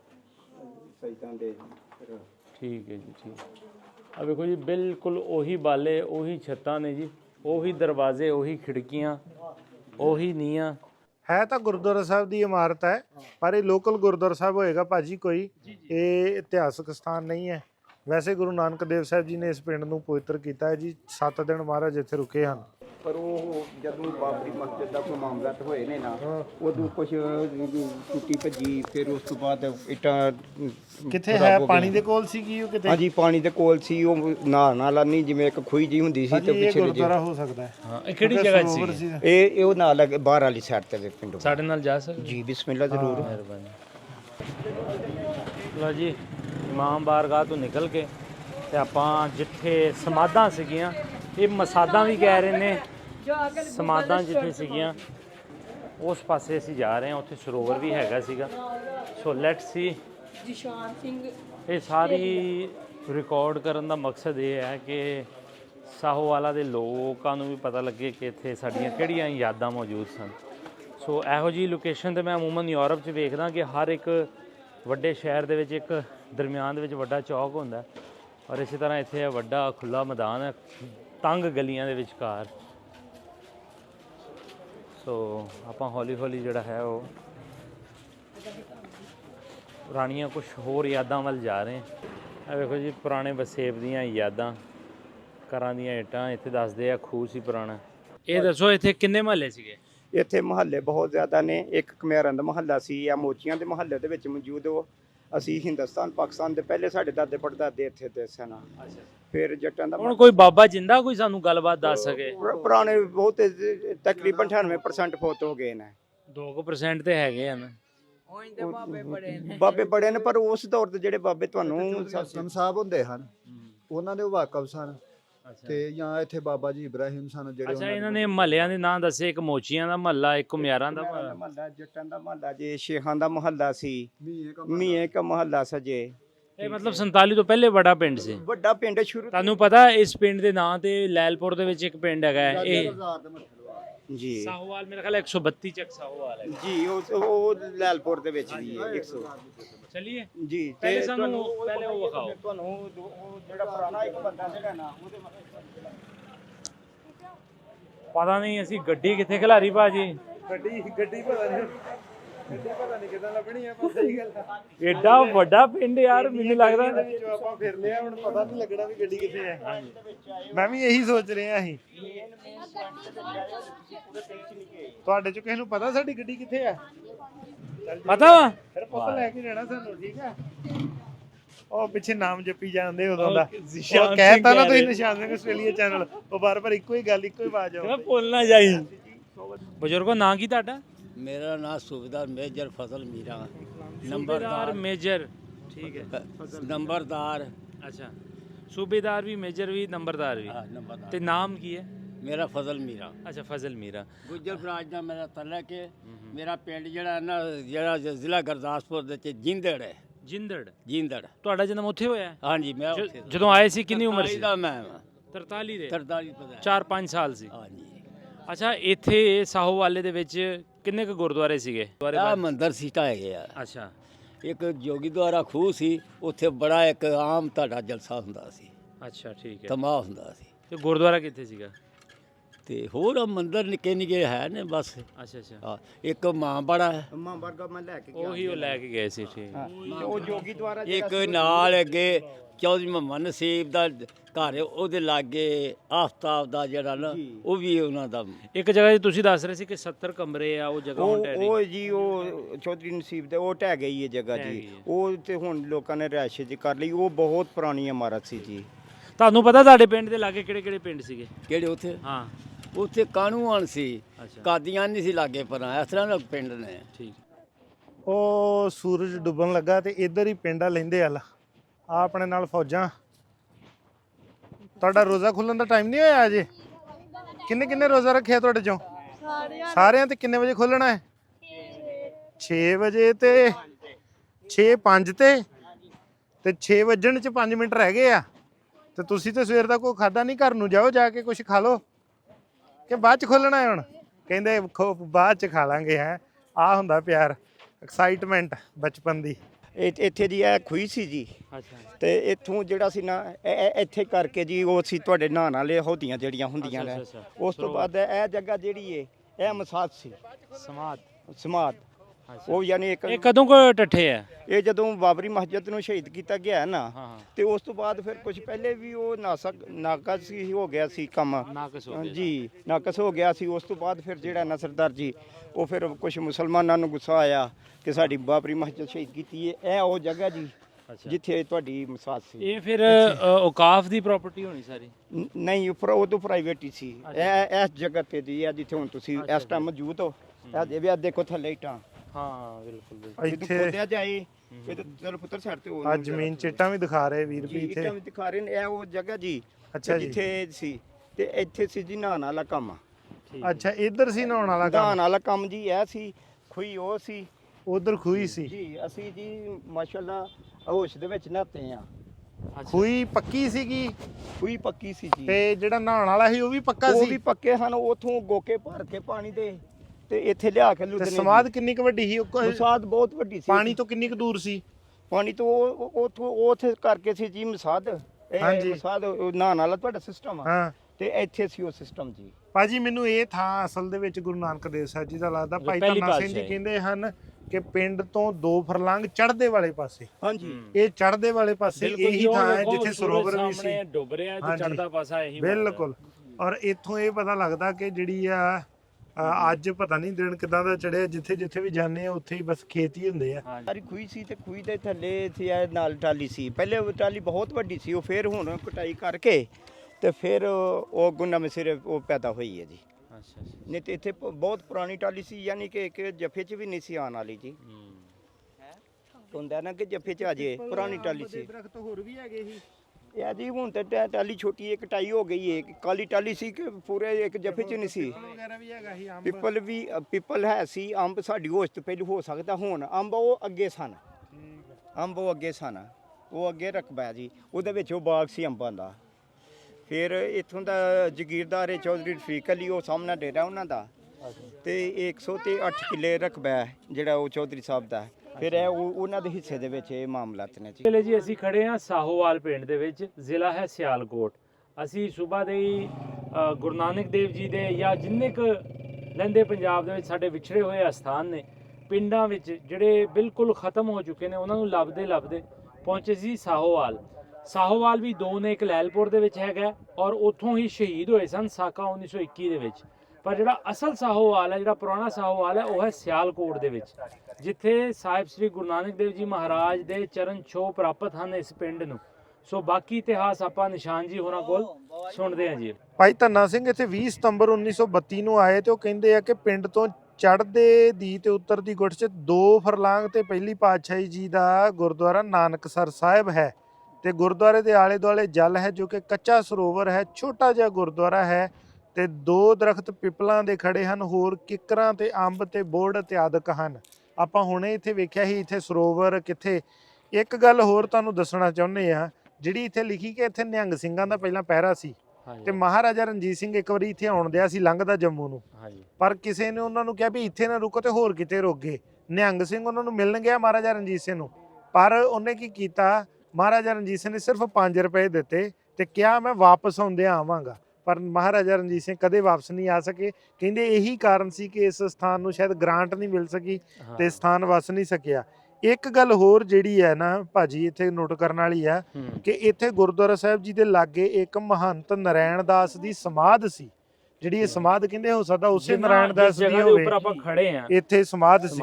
ਸੈਤਾਂ ਦੇ ਫਿਰ। ਠੀਕ ਹੈ ਜੀ ਠੀਕ। ਆ ਵੇਖੋ ਜੀ ਬਿਲਕੁਲ ਉਹੀ ਬਾਲੇ ਉਹੀ ਛੱਤਾਂ ਨੇ ਜੀ ਉਹੀ ਦਰਵਾਜ਼ੇ ਉਹੀ ਖਿੜਕੀਆਂ ਉਹੀ ਨੀਆਂ ਹੈ ਤਾਂ ਗੁਰਦੁਆਰਾ ਸਾਹਿਬ ਦੀ ਇਮਾਰਤ ਹੈ ਪਰ ਇਹ ਲੋਕਲ ਗੁਰਦੁਆਰਾ ਸਾਹਿਬ ਹੋਏਗਾ ਭਾਜੀ ਕੋਈ ਇਹ ਇਤਿਹਾਸਕ ਸਥਾਨ ਨਹੀਂ ਹੈ। ਵੈਸੇ ਗੁਰੂ ਨਾਨਕ ਦੇਵ ਸਾਹਿਬ ਜੀ ਨੇ ਇਸ ਪਿੰਡ ਨੂੰ ਪਵਿੱਤਰ ਕੀਤਾ ਹੈ ਜੀ 7 ਦਿਨ ਮਹਾਰਾਜ ਇੱਥੇ ਰੁਕੇ ਹਨ। ਪਰ ਉਹ ਜਦੋਂ ਬਾਬਰੀ ਮਸਜਿਦ ਦਾ ਕੋਈ ਮਾਮਲਾਤ ਹੋਏ ਨੇ ਨਾ ਉਦੋਂ ਕੁਝ ਟੁੱਟੀ ਭੱਜੀ ਫਿਰ ਉਸ ਤੋਂ ਬਾਅਦ ਇਟਾਂ ਕਿੱਥੇ ਹੈ? ਪਾਣੀ ਦੇ ਕੋਲ ਸੀਗੀ ਉਹ ਕਿਤੇ? ਹਾਂਜੀ ਪਾਣੀ ਦੇ ਕੋਲ ਸੀ ਉਹ ਨਹਾਉਣ ਵਾਲਾ ਨਹੀਂ ਜਿਵੇਂ ਇੱਕ ਖੂਹੀ ਜੀ ਹੁੰਦੀ ਸੀ ਤੇ ਪਿਛਲੇ ਜੀ ਗੁਰਦੁਆਰਾ ਹੋ ਸਕਦਾ ਹੈ। ਹਾਂ ਇਹ ਕਿਹੜੀ ਜਗ੍ਹਾ ਸੀ? ਸੀ। ਇਹ ਇਹ ਉਹ ਨਾਲ ਲੱਗੇ ਬਾਹਰ ਵਾਲੀ ਸਾਈਡ ਤੇ ਪਿੰਡੋਂ ਸਾਡੇ ਨਾਲ ਜਾ ਸਕਦੇ ਜੀ ਬਿਸਮਿਲ੍ਲਾ ਜ਼ਰੂਰ। ਮਿਹਰਬਾਨੀ। ਲੋ ਜੀ ਇਮਾਮ ਬਾਰਗਾਹ ਤੋਂ ਨਿਕਲ ਕੇ ਤੇ ਆਪਾਂ ਜਿੱਥੇ ਸਮਾਧਾਂ ਸੀਗੀਆਂ ਇਹ ਮਸਾਦਾਂ ਵੀ ਕਹਿ ਰਹੇ ਨੇ ਸਮਾਧਾਂ ਜਿੱਥੇ ਸੀਗੀਆਂ ਉਸ ਪਾਸੇ ਅਸੀਂ ਜਾ ਰਹੇ ਹਾਂ ਉੱਥੇ ਸਰੋਵਰ ਵੀ ਹੈਗਾ ਸੀਗਾ। ਸੋ ਲੈਟ ਸੀ ਜਿਸ਼ਾਨ ਸਿੰਘ ਇਹ ਸਾਰੀ ਰਿਕਾਰਡ ਕਰਨ ਦਾ ਮਕਸਦ ਇਹ ਹੈ ਕਿ ਸਾਹੋਵਾਲਾ ਦੇ ਲੋਕਾਂ ਨੂੰ ਵੀ ਪਤਾ ਲੱਗੇ ਕਿ ਇੱਥੇ ਸਾਡੀਆਂ ਕਿਹੜੀਆਂ ਯਾਦਾਂ ਮੌਜੂਦ ਸਨ। ਸੋ ਇਹੋ ਜੀ ਲੋਕੇਸ਼ਨ ਤੇ ਮੈਂ ਅਮੂਮਨ ਯੂਰਪ 'ਚ ਵੇਖਦਾ ਕਿ ਹਰ ਇੱਕ ਵੱਡੇ ਸ਼ਹਿਰ ਦੇ ਵਿੱਚ ਇੱਕ ਦਰਮਿਆਨ ਦੇ ਵਿੱਚ ਵੱਡਾ ਚੌਕ ਹੁੰਦਾ ਔਰ ਇਸੇ ਤਰ੍ਹਾਂ ਇੱਥੇ ਇਹ ਵੱਡਾ ਖੁੱਲਾ ਮੈਦਾਨ ਹੈ, ਤੰਗ ਗਲੀਆਂ ਦੇ ਵਿਚਕਾਰ। ਸੋ ਆਪਾਂ ਹੌਲੀ ਹੌਲੀ ਜਿਹੜਾ ਹੈ ਉਹ ਪੁਰਾਣੀਆਂ ਕੁਝ ਹੋਰ ਯਾਦਾਂ ਵੱਲ ਜਾ ਰਹੇ ਹਾਂ। ਇਹ ਵੇਖੋ ਜੀ, ਪੁਰਾਣੇ ਵਸੇਬ ਦੀਆਂ ਯਾਦਾਂ, ਘਰਾਂ ਦੀਆਂ ਇੱਟਾਂ, ਇੱਥੇ ਦੱਸਦੇ ਆ ਖੂਹ ਸੀ ਪੁਰਾਣਾ। ਇਹ ਦੱਸੋ, ਇੱਥੇ ਕਿੰਨੇ ਮਹੱਲੇ ਸੀਗੇ? ਇੱਥੇ ਮੁਹੱਲੇ ਬਹੁਤ ਜ਼ਿਆਦਾ ਨੇ। ਇੱਕ ਕਮਿਆਰਾਂ ਦਾ ਮੁਹੱਲਾ ਸੀ, ਆ ਮੋਚੀਆਂ ਦੇ ਮੁਹੱਲੇ ਦੇ ਵਿੱਚ ਮੌਜੂਦ ਉਹ। ਅਸੀਂ ਹਿੰਦੁਸਤਾਨ ਪਾਕਿਸਤਾਨ ਦੇ ਪਹਿਲੇ ਸਾਡੇ ਦਾਦੇ ਪੜਦਾਦੇ ਇੱਥੇ ਦੇ ਸਨ। ਫਿਰ ਜੱਟਾਂ ਦਾ ਹੁਣ ਕੋਈ ਬਾਬਾ ਜਿੰਦਾ ਕੋਈ ਸਾਨੂੰ ਗੱਲਬਾਤ ਦੱਸ ਸਕੇ? ਪੁਰ- ਪੁਰਾਣੇ ਬਹੁਤ ਤਕਰੀਬਨ 98% ਫੋਤ ਹੋ ਗਏ ਨੇ। 2% ਤੇ ਹੈਗੇ ਹਨ ਬਾਬੇ ਬੜੇ ਨੇ। ਪਰ ਉਸ ਦੌਰ ਦੇ ਜਿਹੜੇ ਬਾਬੇ ਤੁਹਾਨੂੰ ਸਾਹਿਬ ਹੁੰਦੇ ਹਨ। ਉਹਨਾਂ ਦੇ ਵਾਕਫ ਸਨ। ਤੇ ਜਾਂ ਇੱਥੇ ਬਾਬਾ ਜੀ ਇਬਰਾਹਿਮ ਸਨ ਜਿਹੜੇ ਅੱਛਾ ਇਹਨਾਂ ਨੇ ਮਹੱਲਿਆਂ ਦੇ ਨਾਂ ਦੱਸੇ ਇੱਕ ਮੋਚੀਆਂ ਦਾ ਮਹੱਲਾ ਇੱਕ ਕੁਮਿਆਰਾਂ ਦਾ ਮਹੱਲਾ। ਮੁਹੱਲਾ ਜੱਟਾਂ ਦਾ ਮੁਹੱਲਾ ਜੇ ਸ਼ੇਖਾਂ ਦਾ ਮੁਹੱਲਾ ਸੀ। ਮੀਏ ਕਾ ਮੁਹੱਲਾ। ਸਜੇ। ਇਹ ਮਤਲਬ 47 ਤੋਂ ਪਹਿਲੇ ਬੜਾ ਪਿੰਡ ਸੀ। ਵੱਡਾ ਪਿੰਡ ਸ਼ੁਰੂ ਤੁਹਾਨੂੰ ਪਤਾ ਇਸ ਪਿੰਡ ਦੇ ਨਾਂ ਤੇ ਲੈਲਪੁਰ ਦੇ ਵਿੱਚ ਇੱਕ ਪਿੰਡ ਹੈਗਾ ਇਹ। ਜੀ। ਸਾਹੋਵਾਲ ਮੇਰੇ ਖਿਆਲ 132 ਚੱਕ ਸਾਹੋਵਾਲ ਹੈ ਜੀ ਉਹ ਉਹ ਲੈਲਪੁਰ ਦੇ ਵਿੱਚ ਵੀ ਹੈ 100 ਚਲਿਏ? ਜੀ ਪਹਿਲੇ ਤੇ ਸਾਨੂੰ ਤੁਹਾਨੂੰ- ਪਹਿਲੇ ਉਹ ਵਿਖਾਓ। ਤੁਹਾਨੂੰ ਉਹ ਜਿਹੜਾ ਪੁਰਾਣਾ ਇੱਕ ਬੰਦਾ ਸੀਗਾ ਨਾ ਉਹਦੇ ਪਤਾ ਨਹੀਂ ਅਸੀਂ ਗੱਡੀ ਕਿੱਥੇ ਖਿਲਾਰੀ ਭਾਜੀ? ਗੱਡੀ ਗੱਡੀ ਪਤਾ ਨਹੀਂ। ਗੱਡੀ ਪਤਾ ਨਹੀਂ ਕਿਦਾਂ ਲੱਭਣੀ ਆ ਪਰ ਸਹੀ ਗੱਲ ਆ ਏਡਾ ਵੱਡਾ ਪਿੰਡ ਯਾਰ ਮੈਨੂੰ ਲੱਗਦਾ ਇਹਦੇ ਵਿੱਚੋਂ ਆਪਾਂ ਫਿਰ ਲਿਆ ਹੁਣ ਪਤਾ ਨਹੀਂ ਲੱਗਣਾ ਵੀ ਗੱਡੀ ਕਿੱਥੇ ਹੈ ਮੈਂ ਵੀ ਇਹੀ ਸੋਚ ਰਿਹਾ ਸੀ। ਤੁਹਾਡੇ ਚ ਕਿਸੇ ਨੂੰ ਪਤਾ ਸਾਡੀ ਗੱਡੀ ਕਿੱਥੇ ਹੈ ਪਤਾ ਵਾ ਫਿਰ ਪੁੱਤ ਲੈ ਕੇ ਜਾਣਾ ਸਾਨੂੰ ਠੀਕ ਹੈ? ਉਹ ਪਿੱਛੇ ਨਾਮ ਜੱਪੀ ਜਾਂਦੇ ਉਦੋਂ ਦਾ। ਉਹ ਕਹਿਤਾ ਨਾ ਤੁਸੀਂ। Nishan Singh Australia channel. ਉਹ ਬਾਰ ਬਾਰ ਇੱਕੋ ਹੀ ਗੱਲ ਇੱਕੋ ਹੀ ਆਵਾਜ਼ ਆਉਂਦੀ। ਭੁੱਲ ਨਾ ਜਾਈ। ਬਜ਼ੁਰਗੋ ਨਾਂ ਕੀ ਤੁਹਾਡਾ? ਮੇਰਾ ਨਾਮ ਸੂਬੇਦਾਰ ਮੇਜਰ ਫਜ਼ਲ ਮੀਰਾ। ਨੰਬਰਦਾਰ। ਮੇਜਰ ਠੀਕ ਹੈ। ਨੰਬਰਦਾਰ। ਅੱਛਾ। ਸੂਬੇਦਾਰ ਵੀ ਮੇਜਰ ਵੀ ਨੰਬਰਦਾਰ ਵੀ। ਤੇ ਨਾਮ ਕੀ ਹੈ? ਮੇਰਾ ਫਜ਼ਲ ਮੀਰਾ। ਅੱਛਾ ਫਜ਼ਲ ਮੀਰਾ। ਗੁੱਜਰ ਫਰਾਜ ਦਾ ਮੇਰਾ ਤਲਕ ਹੈ। ਮੇਰਾ ਪਿੰਡ ਜਿਹੜਾ ਨਾ ਜਿਹੜਾ ਜ਼ਿਲ੍ਹਾ ਗੁਰਦਾਸਪੁਰ ਦੇ ਚ ਜਿੰਦੜ ਹੈ। ਜਿੰਦੜ? ਜਿੰਦੜ। ਤੁਹਾਡਾ ਜਨਮ ਉੱਥੇ ਹੋਇਆ? ਹਾਂਜੀ ਮੈਂ ਉੱਥੇ। ਜਦੋਂ ਆਏ ਸੀ ਕਿੰਨੀ ਉਮਰ ਸੀ? ਦਾ ਮੈਂ। 43 ਦੇ? 43 ਪਤਾ 4-5 ਸਾਲ ਸੀ। ਹਾਂਜੀ। ਅੱਛਾ ਇੱਥੇ ਸਾਹੋਵਾਲੇ ਦੇ ਵਿੱਚ ਕਿੰਨੇ ਕੁ ਗੁਰਦੁਆਰੇ ਸੀਗੇ? ਆ ਮੰਦਰ ਸੀ ਢਾਏ ਗਿਆ ਅੱਛਾ। ਇੱਕ ਜੋਗੀ ਦੁਆਰਾ ਖੂਹ ਸੀ ਉੱਥੇ ਬੜਾ ਇੱਕ ਆਮ ਤੁਹਾਡਾ ਜਲਸਾ ਹੁੰਦਾ ਸੀ। ਅੱਛਾ ਠੀਕ ਹੈ। ਤਮਾਹ ਹੁੰਦਾ ਸੀ। ਤੇ ਗੁਰਦੁਆਰਾ ਕਿੱਥੇ ਸੀਗਾ? ਤੇ ਹੋਰ ਆ ਮੰਦਰ ਨਿੱਕੇ ਨਿੱਕੇ ਹੈ ਨੇ ਬਸ। ਅੱਛਾ ਅੱਛਾ। ਆ, ਇੱਕ ਮਾਂ ਬੜਾ ਹੈ। ਮਾਂ ਵਰਗਾ ਮੈਂ ਲੈ ਕੇ ਗਿਆ। ਉਹੀ ਉਹ ਲੈ ਕੇ ਗਏ ਸੀ ਠੀਕ ਉਹ ਜੋਗੀ ਦੁਆਰਾ ਇੱਕ ਨਾਲ ਅੱਗੇ ਚੌਧਰੀ ਮੁਹੰਮਦ ਨਸੀਬ ਦਾ ਘਰ ਹੈ, ਉਹਦੇ ਲਾਗੇ ਆਫਤਾਬ ਦਾ ਜਿਹੜਾ ਨਾ ਉਹ ਵੀ ਉਹਨਾਂ ਦਾ। ਇੱਕ ਜਗ੍ਹਾ 'ਤੇ ਤੁਸੀਂ ਦੱਸ ਰਹੇ ਸੀ ਕਿ 70 ਕਮਰੇ ਆ ਉਹ ਜਗ੍ਹਾ ਹੁਣ ਉਹ ਰਹੀ ਉਹ ਜੀ ਉਹ ਚੌਧਰੀ ਨਸੀਬ ਦੇ ਉਹ ਢਹਿ ਗਈ ਹੈ ਜਗ੍ਹਾ ਜੀ। ਹੈ। ਉਹ ਤੇ ਹੁਣ ਲੋਕਾਂ ਨੇ ਰਿਹਾਇਸ਼ ਜੀ ਕਰ ਲਈ ਉਹ ਬਹੁਤ ਪੁਰਾਣੀ ਇਮਾਰਤ ਸੀ ਜੀ। ਤੁਹਾਨੂੰ ਪਤਾ ਤੁਹਾਡੇ ਪਿੰਡ ਦੇ ਲਾਗੇ ਕਿਹੜੇ ਕਿਹੜੇ ਪਿੰਡ ਸੀਗੇ? ਕਿਹੜੇ ਉੱਥੇ? ਹਾਂ। ਉੱਥੇ ਕਾਨੂੰਨ ਸੀ ਕਾਦੀਆਂ ਨਹੀਂ ਸੀ ਲਾਗੇ ਪਰ ਇਸ ਤਰ੍ਹਾਂ ਦਾ ਪਿੰਡ ਨੇ। ਠੀਕ। ਉਹ ਸੂਰਜ ਡੁੱਬਣ ਲੱਗਾ ਤੇ ਇੱਧਰ ਹੀ ਪਿੰਡਾ ਲੈਂਦੇ ਆ ਆ ਆਪਣੇ ਨਾਲ ਫੌਜਾਂ। ਤੁਹਾਡਾ ਰੋਜ਼ਾ ਖੁੱਲਣ ਦਾ ਟਾਈਮ ਨਹੀਂ ਹੋਇਆ ਅਜੇ? ਕਿੰਨੇ ਕਿੰਨੇ ਰੋਜ਼ਾ ਰੱਖਿਆ ਤੁਹਾਡੇ ਚੋਂ? ਸਾਰਿਆਂ ਤੇ ਕਿੰਨੇ ਵਜੇ ਖੋਲਣਾ ਹੈ? 6 ਵਜੇ ਤੇ 6 5 ਤੇ ਤੇ 6 ਵਜਣ ਚ 5 ਮਿੰਟ ਰਹਿ ਗਏ ਆ। ਤੇ ਤੁਸੀਂ ਤੇ ਸਵੇਰ ਦਾ ਕੋਈ ਖਾਦਾ ਨਹੀਂ ਘਰ ਨੂੰ ਜਾਓ ਜਾ ਕੇ ਕੁਝ ਖਾ ਲਓ। ਕਿ ਬਾਅਦ ਚ ਖੋਲਣਾ ਹੈ ਹੁਣ? ਕਹਿੰਦੇ ਖੋ ਬਾਅਦ ਚ ਖਾ ਲਾਂਗੇ ਹੈ। ਆ ਹੁੰਦਾ ਪਿਆਰ ਐਕਸਾਈਟਮੈਂਟ ਬਚਪਨ ਦੀ। ਇਹ- ਇੱਥੇ ਦੀ ਇਹ ਖੂਹੀ ਸੀ ਜੀ। ਅੱਛਾ। ਤੇ ਇੱਥੋਂ ਜਿਹੜਾ ਸੀ ਨਾ ਇਹ- ਇੱਥੇ ਕਰਕੇ ਜੀ ਉਹ ਸੀ ਤੁਹਾਡੇ ਨਹਾਉਣ ਵਾਲੇ ਹੌਦੀਆਂ ਜਿਹੜੀਆਂ ਹੁੰਦੀਆਂ ਨੇ। ਉਸ ਤੋਂ ਬਾਅਦ ਇਹ ਜਗ੍ਹਾ ਜਿਹੜੀ ਏ ਇਹ ਮਸਾਦ ਸੀ। ਸਮਾਦ। ਸਮਾਦ। ਉਹ ਯਾਨੀ ਇੱਕ ਇਹ ਕਦੋਂ ਕੋ ਟੱਠੇ ਆ? ਇਹ ਜਦੋਂ ਬਾਬਰੀ ਮਸਜਿਦ ਨੂੰ ਸ਼ਹੀਦ ਕੀਤਾ ਗਿਆ ਨਾ ਹਾਂ ਹਾਂ। ਤੇ ਉਸ ਤੋਂ ਬਾਅਦ ਫਿਰ ਕੁਝ ਪਹਿਲੇ ਵੀ ਉਹ ਨਾਸਕ ਨਾਕਸ ਹੀ ਹੋ ਗਿਆ ਸੀ ਕੰਮ। ਨਾਕਸ ਹੋ ਗਿਆ। ਜੀ ਨਾਕਸ ਹੋ ਗਿਆ ਸੀ। ਉਸ ਤੋਂ ਬਾਅਦ ਫਿਰ ਜਿਹੜਾ ਨਸਰਦਾਰ ਜੀ ਉਹ ਫਿਰ ਕੁਝ ਮੁਸਲਮਾਨਾਂ ਨੂੰ ਗੁੱਸਾ ਆਇਆ ਕਿ ਸਾਡੀ ਬਾਬਰੀ ਮਸਜਿਦ ਸ਼ਹੀਦ ਕੀਤੀ ਹੈ ਇਹ ਉਹ ਜਗ੍ਹਾ ਜੀ ਜਿੱਥੇ ਤੁਹਾਡੀ ਮਸਾਦ ਸੀ। ਇਹ ਫਿਰ ਔਕਾਫ ਦੀ ਪ੍ਰਾਪਰਟੀ ਹੋਣੀ ਸਾਰੀ? ਨ- ਨਹੀਂ ਉੱਪਰ ਉਹ ਤੋਂ ਪ੍ਰਾਈਵੇਟ ਹੀ ਸੀ। ਇਹ ਇਸ ਜਗ੍ਹਾ ਤੇ ਦੀ ਹੈ ਜਿੱਥੇ ਹੁਣ ਤੁਸੀਂ ਇਸ ਟਾਈਮ ਮੌਜੂਦ ਹੋ। ਇਹ ਦੇਖੋ ਥੱਲੇ ਇਟਾਂ ਹਾਂ ਬਿਲਕੁਲ ਬਿਲਕੁਲ। ਜਿੱਥੇ ਇੱਥੇ ਖੋਦਿਆ ਜਾਏ ਇਹ ਤਾਂ ਚਲੋ ਪੁੱਤਰ ਸਾਈਡ ਤੇ ਉਹ ਆ। ਜ਼ਮੀਨ ਚਿੱਟਾਂ ਵੀ ਦਿਖਾ ਰਹੇ ਵੀਰ ਜੀ ਵੀ ਇੱਥੇ। ਇਟਾਂ ਵੀ ਦਿਖਾ ਰਹੇ ਨੇ ਇਹ ਉਹ ਜਗ੍ਹਾ ਜੀ ਅੱਛਾ ਜੀ। ਜਿੱਥੇ ਸੀ ਤੇ ਇੱਥੇ ਸੀ ਜੀ ਨਹਾਉਣ ਵਾਲਾ ਕੰਮ। ਅੱਛਾ ਇੱਧਰ ਸੀ ਨਹਾਉਣ ਵਾਲਾ ਕੰਮ? ਨਹਾਉਣ ਵਾਲਾ ਕੰਮ ਜੀ ਇਹ ਸੀ ਖੂਹੀ ਉਹ ਸੀ। ਉਧਰ ਖੂਹੀ ਸੀ? ਜੀ ਅਸੀਂ ਜੀ ਮਾਸ਼ਾਅੱਲਾ ਹੋਸ਼ ਦੇ ਵਿੱਚ ਨਹਾਤੇ ਆ। ਖੂਹੀ ਪੱਕੀ ਸੀਗੀ ਖੂਹੀ ਪੱਕੀ ਸੀ ਜੀ। ਤੇ ਜਿਹੜਾ ਨਹਾਉਣ ਵਾਲਾ ਸੀ ਉਹ ਵੀ ਪੱਕਾ ਉਹ ਸੀ? ਵੀ ਪੱਕੇ ਹਨ ਉਥੋਂ ਗੋਕੇ ਭਰ ਕੇ ਪਾਣੀ ਦੇ। ਤੇ ਇੱਥੇ ਲਿਆ ਕੇ ਤੇ ਲੁਧਿਆਣੇ ਸਮਾਧ ਕਿੰਨੀ ਕੁ ਵੱਡੀ ਸੀ? ਉਹ ਕ- ਮਸਾਦ ਬਹੁਤ ਵੱਡੀ ਸੀ। ਪਾਣੀ ਤੋਂ ਕਿੰਨੀ ਕੁ ਦੂਰ ਸੀ? ਪਾਣੀ ਤੋਂ ਉਹ- ਉਥੋਂ ਉਥੇ ਕਰਕੇ ਸੀ ਜੀ ਮਸਾਦ। ਇਹ ਹਾਂਜੀ। ਮਸਾਦ ਉਹ ਨਹਾਉਣ ਵਾਲਾ ਤੁਹਾਡਾ ਸਿਸਟਮ ਆ। ਹਾਂ। ਤੇ ਇੱਥੇ ਸੀ ਉਹ ਸਿਸਟਮ ਜੀ। ਭਾਜੀ ਮੈਨੂੰ ਇਹ ਥਾਂ ਅਸਲ ਦੇ ਵਿੱਚ ਗੁਰੂ ਨਾਨਕ ਦੇਵ ਸਾਹਿਬ ਜੀ ਦਾ ਲੱਗਦਾ। ਭਾਈ ਪਹਿਲੀ ਧੰਨਾ ਸਿੰਘ ਜੀ ਪਾਤਸ਼ਾਹੀ। ਕਹਿੰਦੇ ਹਨ ਕਿ ਪਿੰਡ ਤੋਂ ਦੋ ਫਰਲੰਗ ਚੜ੍ਹਦੇ ਵਾਲੇ ਪਾਸੇ। ਹਾਂਜੀ। ਇਹ ਚੜ੍ਹਦੇ ਵਾਲੇ ਪਾਸੇ ਬਿਲਕੁਲ ਜੀ, ਇਹੀ ਉਹ ਥਾਂ ਹੈ ਜਿੱਥੇ ਸੂਰਜ ਸਰੋਵਰ ਵੀ ਸੀ। ਸਾਹਮਣੇ ਡੁੱਬ ਰਿਹਾ ਤੇ ਹਾਂਜੀ। ਚੜਦਾ ਪਾਸਾ ਇਹੀ ਬਿਲਕੁਲ। ਔਰ ਇੱਥੋਂ ਇਹ ਪਤਾ ਲੱਗਦਾ ਕਿ ਜਿਹੜੀ ਆ ਅੱਜ ਪਤਾ ਨਹੀਂ ਦਿਨ ਕਿਦਾਂ ਦਾ ਚੜਿਆ ਜਿੱਥੇ ਜਿੱਥੇ ਵੀ ਜਾਂਦੇ ਆ ਉੱਥੇ ਹੀ ਬਸ ਖੇਤ ਹੀ ਹੁੰਦੇ ਆ। ਸਾਰੀ ਖੂਹੀ ਸੀ ਤੇ ਖੂਹੀ ਦੇ ਥੱਲੇ ਸੀ ਇਹ ਨਾਲ ਟਾਲੀ ਸੀ। ਪਹਿਲੇ ਉਹ ਟਾਲੀ ਬਹੁਤ ਵੱਡੀ ਸੀ ਉਹ ਫਿਰ ਹੁਣ ਕਟਾਈ ਕਰਕੇ ਤੇ ਫਿਰ ਉਹ ਗੁੰਨਾ ਮਸਿਰ ਉਹ ਪੈਦਾ ਹੋਈ ਹੈ ਜੀ। ਅੱਛਾ ਨਹੀਂ ਤੇ ਇੱਥੇ ਪ- ਬਹੁਤ ਪੁਰਾਣੀ ਟਾਲੀ ਸੀ ਯਾਨੀ ਕਿ ਇੱਕ ਜਫੇ 'ਚ ਵੀ ਨਹੀਂ ਸੀ ਆਉਣ ਵਾਲੀ ਜੀ। ਹੂੰ। ਹੁੰਦਾ ਨਾ ਕਿ ਜਫੇ 'ਚ ਆ ਜੇ ਪੁਰਾਣੀ ਟਾਲੀ ਸੀ। ਦਰਖਤ ਹੋਰ ਵੀ ਹੈਗੇ ਸੀ। ਇਹ ਜੀ ਹੁਣ ਤੇ ਟਾ- ਟਾਲੀ ਛੋਟੀ ਇੱਕ ਟਾਈ ਹੋ ਗਈ ਹੈ ਕਾਲੀ ਟਾਲੀ ਸੀ ਕਿ ਪੂਰੇ ਇੱਕ ਜਫੇ 'ਚ ਨਹੀਂ ਸੀ। ਵਗੈਰਾ ਵੀ ਹੈਗਾ ਸੀ ਅੰਬ? ਪਿੱਪਲ ਵੀ ਅ, ਪਿੱਪਲ ਹੈ ਸੀ ਅੰਬ ਸਾਡੀ ਹੋਸ਼ ਤੋਂ ਪਹਿਲਾਂ ਹੋ ਸਕਦਾ ਹੁਣ ਅੰਬ ਉਹ ਅੱਗੇ ਸਨ। ਅੰਬ ਉਹ ਅੱਗੇ ਸਨ ਉਹ ਅੱਗੇ ਰਕਬਾ ਹੈ ਜੀ ਉਹਦੇ ਵਿੱਚ ਉਹ ਬਾਗ ਸੀ ਅੰਬਾਂ ਦਾ। ਫਿਰ ਇੱਥੋਂ ਦਾ ਜਗੀਰਦਾਰ ਹੈ ਚੌਧਰੀ ਰਫੀਕ ਅਲੀ ਉਹ ਸਾਹਮਣਾ ਡੇਰਾ ਉਹਨਾਂ ਦਾ। ਤੇ 108 ਕਿੱਲੇ ਰਕਬਾ ਹੈ ਜਿਹੜਾ ਉਹ ਚੌਧਰੀ ਸਾਹਿਬ ਦਾ। ਹੈ। ਫਿਰ ਇਹ ਉਹ- ਉਹਨਾਂ ਦੇ ਹਿੱਸੇ ਦੇ ਵਿੱਚ ਇਹ ਮਾਮਲਾਤ ਨੇ ਜੀ। ਵੇਲੇ ਜੀ ਅਸੀਂ ਖੜੇ ਹਾਂ ਸਾਹੋਵਾਲ ਪਿੰਡ ਦੇ ਵਿੱਚ ਜ਼ਿਲ੍ਹਾ ਹੈ ਸਿਆਲਕੋਟ। ਅਸੀਂ ਸਵੇਰ ਦੇ ਹੀ ਅ, ਗੁਰੂ ਨਾਨਕ ਦੇਵ ਜੀ ਦੇ ਜਾਂ ਜਿੰਨੇ ਕੁ ਲਹਿੰਦੇ ਪੰਜਾਬ ਦੇ ਵਿੱਚ ਸਾਡੇ ਵਿਛੜੇ ਹੋਏ ਅਸਥਾਨ ਨੇ ਪਿੰਡਾਂ ਵਿੱਚ ਜਿਹੜੇ ਬਿਲਕੁਲ ਖਤਮ ਹੋ ਚੁੱਕੇ ਨੇ ਉਹਨਾਂ ਨੂੰ ਲੱਭਦੇ ਲੱਭਦੇ ਪਹੁੰਚੇ ਸੀ ਸਾਹੋਵਾਲ। ਸਾਹੋਵਾਲ ਵੀ ਦੋ ਨੇ ਇੱਕ ਲੈਲਪੁਰ ਦੇ ਵਿੱਚ ਹੈਗਾ ਔਰ ਉੱਥੋਂ ਹੀ ਸ਼ਹੀਦ ਹੋਏ ਸਨ ਸਾਕਾ 1921 ਦੇ ਵਿੱਚ। ਪਰ ਜਿਹੜਾ ਅਸਲ ਸਾਹੋਵਾਲ ਹੈ, ਜਿਹੜਾ ਪੁਰਾਣਾ ਸਾਹੋਵਾਲ ਹੈ, ਉਹ ਹੈ ਸਿਆਲਕੋਟ ਦੇ ਵਿੱਚ, ਜਿੱਥੇ ਸਾਹਿਬ ਸ੍ਰੀ ਗੁਰੂ ਨਾਨਕ ਦੇਵ ਜੀ ਮਹਾਰਾਜ ਦੇ ਚਰਨ ਛੋਹ ਪ੍ਰਾਪਤ ਹਨ ਇਸ ਪਿੰਡ ਨੂੰ। ਸੋ ਬਾਕੀ ਇਤਿਹਾਸ ਆਪਾਂ ਨਿਸ਼ਾਨ ਜੀ ਹੋਰਾਂ ਕੋਲ ਸੁਣਦੇ ਹਾਂ ਜੀ। ਭਾਈ ਧੰਨਾ ਸਿੰਘ, ਇੱਥੇ 20 ਸਤੰਬਰ 1932 ਨੂੰ ਆਏ ਤੇ ਉਹ ਕਹਿੰਦੇ ਆ ਕਿ ਪਿੰਡ ਤੋਂ ਚੜ੍ਹਦੇ ਦੀ ਤੇ ਉੱਤਰ ਦੀ ਗੁੱਟ 'ਚ ਦੋ ਫਰਲਾਂਗ ਤੇ ਪਹਿਲੀ ਪਾਤਸ਼ਾਹੀ ਜੀ ਦਾ ਗੁਰਦੁਆਰਾ ਨਾਨਕਸਰ ਸਾਹਿਬ ਹੈ ਤੇ ਗੁਰਦੁਆਰੇ ਦੇ ਆਲੇ ਦੁਆਲੇ ਜਲ ਹੈ ਜੋ ਕਿ ਕੱਚਾ ਸਰੋਵਰ ਹੈ, ਛੋਟਾ ਜਿਹਾ ਗੁਰਦੁਆਰਾ ਹੈ। ਤੇ ਦੋ ਦਰਖਤ ਪਿਪਲਾਂ ਦੇ ਖੜੇ ਹਨ ਹੋਰ ਕਿੱਕਰਾਂ ਤੇ ਅੰਬ ਤੇ ਬੋੜ ਇਤਿਆਦਿਕ ਹਨ। ਆਪਾਂ ਹੁਣੇ ਇੱਥੇ ਵੇਖਿਆ ਸੀ ਇੱਥੇ ਸਰੋਵਰ ਕਿੱਥੇ? ਇੱਕ ਗੱਲ ਹੋਰ ਤੁਹਾਨੂੰ ਦੱਸਣਾ ਚਾਹੁੰਦੇ ਆ ਜਿਹੜੀ ਇੱਥੇ ਲਿਖੀ ਕਿ ਇੱਥੇ ਨਿਹੰਗ ਸਿੰਘਾਂ ਦਾ ਪਹਿਲਾਂ ਪਹਿਰਾ ਸੀ ਤੇ ਮਹਾਰਾਜਾ ਰਣਜੀਤ ਸਿੰਘ ਇੱਕ ਵਾਰੀ ਇੱਥੇ ਆਉਣ ਦਿਆ ਸੀ ਲੰਘਦਾ ਜੰਮੂ ਨੂੰ। ਪਰ ਕਿਸੇ ਨੇ ਉਹਨਾਂ ਨੂੰ ਕਿਹਾ ਵੀ ਇੱਥੇ ਨਾ ਰੁਕੋ ਤੇ ਹੋਰ ਕਿਤੇ ਰੁਕ ਗਏ ਨਿਹੰਗ ਸਿੰਘ ਉਹਨਾਂ ਨੂੰ ਮਿਲਣ ਗਿਆ ਮਹਾਰਾਜਾ ਰਣਜੀਤ ਸਿੰਘ ਨੂੰ। ਪਰ ਉਹਨੇ ਕੀ ਕੀਤਾ? ਮਹਾਰਾਜਾ ਰਣਜੀਤ ਸਿੰਘ ਨੇ ਸਿਰਫ 5 ਰੁਪਏ ਦਿੱਤੇ ਤੇ ਕਿਹਾ ਮੈਂ ਵਾਪਸ ਆਉਂਦਿਆਂ ਆਵਾਂਗਾ। ਪਰ ਮਹਾਰਾਜਾ ਰਣਜੀਤ ਸਿੰਘ ਕਦੇ ਵਾਪਸ ਨਹੀਂ ਆ ਸਕੇ। ਕਹਿੰਦੇ ਇਹੀ ਕਾਰਨ ਸੀ ਕਿ ਇਸ ਸਥਾਨ ਨੂੰ ਸ਼ਾਇਦ ਗ੍ਰਾਂਟ ਨਹੀਂ ਮਿਲ ਸਕੀ ਤੇ ਸਥਾਨ ਵਸ ਨਹੀਂ ਸਕਿਆ। ਇੱਕ ਗੱਲ ਹੋਰ ਜਿਹੜੀ ਹੈ ਨਾ ਭਾਜੀ ਇੱਥੇ ਨੋਟ ਕਰਨ ਵਾਲੀ ਆ ਕਿ ਇੱਥੇ ਗੁਰਦੁਆਰਾ ਸਾਹਿਬ ਜੀ ਦੇ ਲਾਗੇ ਇੱਕ ਮਹੰਤ ਨਰੈਣ ਦਾਸ ਦੀ ਸਮਾਧ ਸੀ। ਜਿਹੜੀ ਇਹ ਸਮਾਧ ਕਹਿੰਦੇ ਹੋ ਸਕਦਾ ਉਸੇ ਨਰੈਣ ਦਾਸ ਦੀ ਹੋਵੇ। ਉੱਪਰ ਆਪਾਂ ਖੜੇ ਹਾਂ। ਇੱਥੇ ਸਮਾਧ ਸੀ।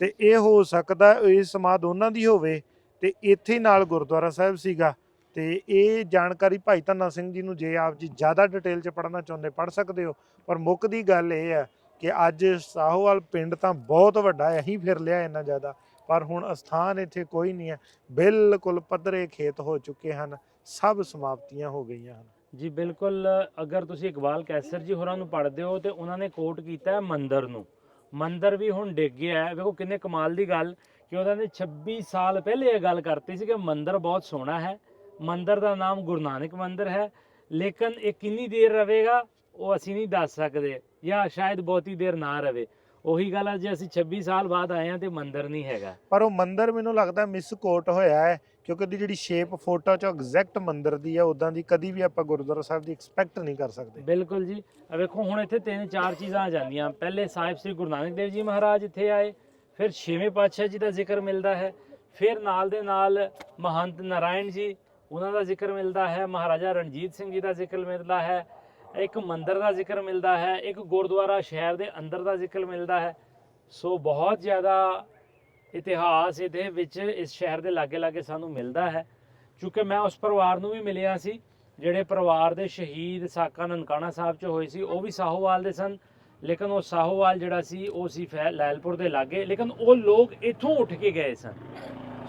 ਤੇ ਇਹ ਹੋ ਸਕਦਾ ਇਹ ਸਮਾਧ ਉਹਨਾਂ ਦੀ ਹੋਵੇ ਤੇ ਇੱਥੇ ਨਾਲ ਗੁਰਦੁਆਰਾ ਸਾਹਿਬ ਸੀਗਾ। ਤੇ ਇਹ ਜਾਣਕਾਰੀ ਭਾਈ ਧੰਨਾ ਸਿੰਘ ਜੀ ਨੂੰ ਜੇ ਆਪ ਜੀ ਜ਼ਿਆਦਾ ਡਿਟੇਲ ਚ ਪੜ੍ਹਨਾ ਚਾਹੁੰਦੇ, ਪੜ੍ਹ ਸਕਦੇ ਹੋ। ਪਰ ਮੁੱਖ ਦੀ ਗੱਲ ਇਹ ਹੈ ਕਿ ਅੱਜ ਸਾਹੋਵਾਲ ਪਿੰਡ ਤਾਂ ਬਹੁਤ ਵੱਡਾ ਹੈ, ਅਸੀਂ ਫਿਰ ਲਿਆ ਇੰਨਾ ਜ਼ਿਆਦਾ, ਪਰ ਹੁਣ ਅਸਥਾਨ ਇੱਥੇ ਕੋਈ ਨਹੀਂ ਹੈ। ਬਿਲਕੁਲ ਪੱਧਰੇ ਖੇਤ ਹੋ ਚੁੱਕੇ ਹਨ, ਸਭ ਸਮਾਪਤੀਆਂ ਹੋ ਗਈਆਂ ਹਨ। ਜੀ, ਬਿਲਕੁਲ, ਅਗਰ ਤੁਸੀਂ ਇਕਬਾਲ ਕੈਸਰ ਜੀ ਹੋਰਾਂ ਨੂੰ ਪੜ੍ਹਦੇ ਹੋ ਤੇ ਉਹਨਾਂ ਨੇ ਕੋਟ ਕੀਤਾ ਹੈ ਮੰਦਰ ਨੂੰ। ਮੰਦਰ ਵੀ ਹੁਣ ਡਿੱਗ ਗਿਆ ਹੈ। ਵੇਖੋ ਕਿੰਨੇ ਕਮਾਲ ਦੀ ਗੱਲ ਕਿ ਉਹਨਾਂ ਨੇ 26 ਸਾਲ ਪਹਿਲੇ ਇਹ ਗੱਲ ਕਰਤੀ ਸੀ ਕਿ ਮੰਦਰ ਬਹੁਤ ਸੋਹਣਾ ਹੈ। ਮੰਦਰ ਦਾ ਨਾਮ ਗੁਰੂ ਨਾਨਕ ਮੰਦਰ ਹੈ ਲੇਕਿਨ ਇਹ ਕਿੰਨੀ ਦੇਰ ਰਹੇਗਾ ਉਹ ਅਸੀਂ ਨਹੀਂ ਦੱਸ ਸਕਦੇ ਜਾਂ ਸ਼ਾਇਦ ਬਹੁਤੀ ਦੇਰ ਨਾ ਰਵੇ ਉਹੀ ਗੱਲ ਆ ਜੇ ਅਸੀਂ 26 ਸਾਲ ਬਾਅਦ ਆਏ ਆ ਤੇ ਮੰਦਿਰ ਨਹੀਂ ਹੈਗਾ। ਪਰ ਉਹ ਮੰਦਿਰ ਮੈਨੂੰ ਲੱਗਦਾ ਮਿਸ ਕੋਟ ਹੋਇਆ ਹੈ ਕਿਉਂਕਿ ਉਹਦੀ ਜਿਹੜੀ ਸ਼ੇਪ ਫੋਟੋ ਚ ਐਗਜ਼ੈਕਟ ਮੰਦਿਰ ਦੀ ਹੈ ਉਦਾਂ ਦੀ ਕਦੀ ਵੀ ਆਪਾਂ ਗੁਰਦੁਆਰਾ ਸਾਹਿਬ ਦੀ ਐਕਸਪੈਕਟ ਨਹੀਂ ਕਰ ਸਕਦੇ। ਬਿਲਕੁਲ ਜੀ। ਆ ਵੇਖੋ ਹੁਣ ਇੱਥੇ ਤਿੰਨ ਚਾਰ ਚੀਜ਼ਾਂ ਆ ਜਾਂਦੀਆਂ। ਪਹਿਲੇ ਸਾਹਿਬ ਸ੍ਰੀ ਗੁਰੂ ਨਾਨਕ ਦੇਵ ਜੀ ਮਹਾਰਾਜ ਇੱਥੇ ਆਏ ਫਿਰ ਛੇਵੇਂ ਪਾਤਸ਼ਾਹ ਜੀ ਦਾ ਜ਼ਿਕਰ ਮਿਲਦਾ ਹੈ ਫਿਰ ਨਾਲ ਦੇ ਨਾਲ ਮਹੰਤ ਨਾਰਾਇਣ ਜੀ ਉਹਨਾਂ ਦਾ ਜ਼ਿਕਰ ਮਿਲਦਾ ਹੈ, ਮਹਾਰਾਜਾ ਰਣਜੀਤ ਸਿੰਘ ਜੀ ਦਾ ਜ਼ਿਕਰ ਮਿਲਦਾ ਹੈ, ਇੱਕ ਮੰਦਿਰ ਦਾ ਜ਼ਿਕਰ ਮਿਲਦਾ ਹੈ, ਇੱਕ ਗੁਰਦੁਆਰਾ ਸ਼ਹਿਰ ਦੇ ਅੰਦਰ ਦਾ ਜ਼ਿਕਰ ਮਿਲਦਾ ਹੈ। ਸੋ ਬਹੁਤ ਜ਼ਿਆਦਾ ਇਤਿਹਾਸ ਇਹਦੇ ਵਿੱਚ ਇਸ ਸ਼ਹਿਰ ਦੇ ਲਾਗੇ ਲਾਗੇ ਸਾਨੂੰ ਮਿਲਦਾ ਹੈ। ਕਿਉਂਕਿ ਮੈਂ ਉਸ ਪਰਿਵਾਰ ਨੂੰ ਵੀ ਮਿਲਿਆ ਸੀ, ਜਿਹੜੇ ਪਰਿਵਾਰ ਦੇ ਸ਼ਹੀਦ ਸਾਕਾ ਨਨਕਾਣਾ ਸਾਹਿਬ ਚ ਹੋਏ ਸੀ, ਉਹ ਵੀ ਸਾਹੋਵਾਲ ਦੇ ਸਨ। ਲੇਕਿਨ ਉਹ ਸਾਹੋਵਾਲ ਜਿਹੜਾ ਸੀ, ਉਹ ਸੀ ਫੈ- ਲੈਲਪੁਰ ਦੇ ਲਾਗੇ। ਲੇਕਿਨ ਉਹ ਲੋਕ ਇੱਥੋਂ ਉੱਠ ਕੇ ਗਏ ਸਨ।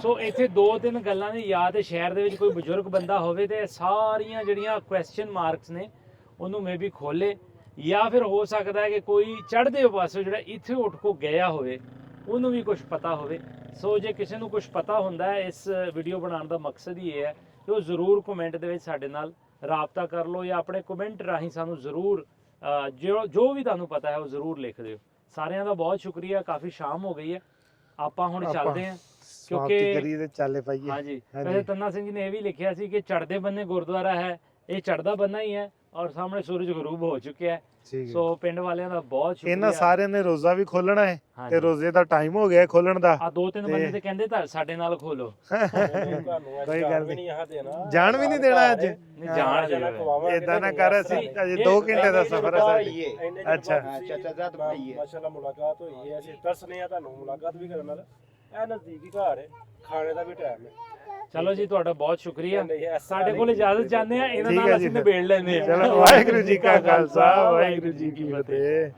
ਸੋ ਇੱਥੇ ਦੋ ਤਿੰਨ ਗੱਲਾਂ ਦੀ ਯਾਦ ਹੈ। ਸ਼ਹਿਰ ਦੇ ਵਿੱਚ ਕੋਈ ਬਜ਼ੁਰਗ ਬੰਦਾ ਹੋਵੇ ਤੇ ਸਾਰੀਆਂ ਜਿਹੜੀਆਂ ਕੁਐਸਚਨ ਮਾਰਕਸ ਨੇ ਉਹਨੂੰ ਮੇਬੀ ਖੋਲੇ ਜਾਂ ਫਿਰ ਹੋ ਸਕਦਾ ਹੈ ਕਿ ਕੋਈ ਚੜ੍ਹਦੇ ਪਾਸੋਂ ਜਿਹੜਾ ਇੱਥੇ ਉੱਠ ਕੋ ਗਿਆ ਹੋਵੇ ਉਹਨੂੰ ਵੀ ਕੁਝ ਪਤਾ ਹੋਵੇ। ਸੋ ਜੇ ਕਿਸੇ ਨੂੰ ਕੁਝ ਪਤਾ ਹੁੰਦਾ ਹੈ ਇਸ ਵੀਡੀਓ ਬਣਾਉਣ ਦਾ ਮਕਸਦ ਹੀ ਇਹ ਹੈ ਕਿ ਉਹ ਜ਼ਰੂਰ ਕਮੈਂਟ ਦੇ ਵਿੱਚ ਸਾਡੇ ਨਾਲ ਰਾਬਤਾ ਕਰ ਲਓ ਜਾਂ ਆਪਣੇ ਕਮੈਂਟ ਰਾਹੀਂ ਸਾਨੂੰ ਜ਼ਰੂਰ ਜੋ ਜੋ ਵੀ ਤੁਹਾਨੂੰ ਪਤਾ ਹੈ ਉਹ ਜ਼ਰੂਰ ਲਿਖ ਦਿਓ। ਸਾਰਿਆਂ ਦਾ ਬਹੁਤ ਸ਼ੁਕਰੀਆ ਕਾਫੀ ਸ਼ਾਮ ਹੋ ਗਈ ਹੈ। ਆਪਾਂ ਹੁਣ ਚੱਲਦੇ ਹਾਂ। ਸਮਾਪਤੀ ਕਿਉਂਕਿ- ਕਰੀਏ ਤੇ ਚੱਲੇ ਪਾਈਏ ਹਾਂਜੀ। ਵੈਸੇ ਤੰਨਾ ਸਿੰਘ ਜੀ ਨੇ ਇਹ ਵੀ ਲਿਖਿਆ ਸੀ ਕਿ ਚੜ੍ਹਦੇ ਬੰਨੇ ਗੁਰਦੁਆਰਾ ਹੈ ਇਹ ਚੜ੍ਹਦਾ ਬੰਨਾ ਹੀ ਹੈ ਔਰ ਸਾਹਮਣੇ ਸੂਰਜ ਗਰੂਬ ਹੋ ਚੁੱਕਿਆ ਹੈ ਸੋ ਪਿੰਡ ਵਾਲਿਆਂ ਦਾ ਬਹੁਤ ਸ਼ੁਕਰੀਆ ਇਹਨਾਂ ਸਾਰਿਆਂ ਨੇ ਰੋਜ਼ਾ ਵੀ ਖੋਲਣਾ ਹੈ। ਤੇ ਰੋਜ਼ੇ ਦਾ ਟਾਈਮ ਹੋ ਗਿਆ ਖੋਲਣ ਦਾ ਆ ਦੋ ਤਿੰਨ ਬੰਦੇ ਤੇ ਕਹਿੰਦੇ ਤਾਂ ਸਾਡੇ ਨਾਲ ਖੋਲੋ ਕੋਈ ਗੱਲ ਨਹੀਂ ਜਾਣ ਵੀ ਨਹੀਂ ਦੇਣਾ ਅੱਜ ਨਹੀਂ ਜਾਣ ਦਿਓ ਇਦਾਂ ਨਾ ਕਰ ਅਸੀਂ ਅਜੇ 2 ਘੰਟੇ ਦਾ ਸਫ਼ਰ ਹੈ ਸਾਡਾ ਅੱਛਾ ਚਾਚਾ ਜ਼ਾਦ ਭਾਈ ਹੈ ਮਾਸ਼ਾਅੱਲਾ ਮੁਲਾਕਾਤ ਹੋਈ ਹੈ ਅਸੀਂ ਦੱਸਨੇ ਆ ਤੁਹਾਨੂੰ ਮੁਲਾਕਾਤ ਵੀ ਕਰਨ ਨਾਲ ਇਹ ਨਜ਼ਦੀਕੀ ਘਰ ਹੈ ਖਾਣੇ ਦਾ ਵੀ ਟਾਈਮ ਹੈ ਚਲੋ ਜੀ ਤੁਹਾਡਾ ਬਹੁਤ ਸ਼ੁਕਰੀਆ ਨਹੀਂ, ਇਸ ਤਰ੍ਹਾਂ ਸਾਡੇ ਕੋਲ ਨਹੀਂ। ਇਜਾਜ਼ਤ ਚਾਹੁੰਦੇ ਆ ਇਹਨਾਂ ਠੀਕ ਹੈ ਨਾਲ ਜੀ ਅਸੀਂ ਫਿਰ। ਨਿਬੇੜ ਲੈਂਦੇ ਆ ਚਲੋ ਵਾਹਿਗੁਰੂ ਜੀ ਕਾ ਖਾਲਸਾ ਵਾਹਿਗੁਰੂ ਜੀ ਕੀ ਫਤਿਹ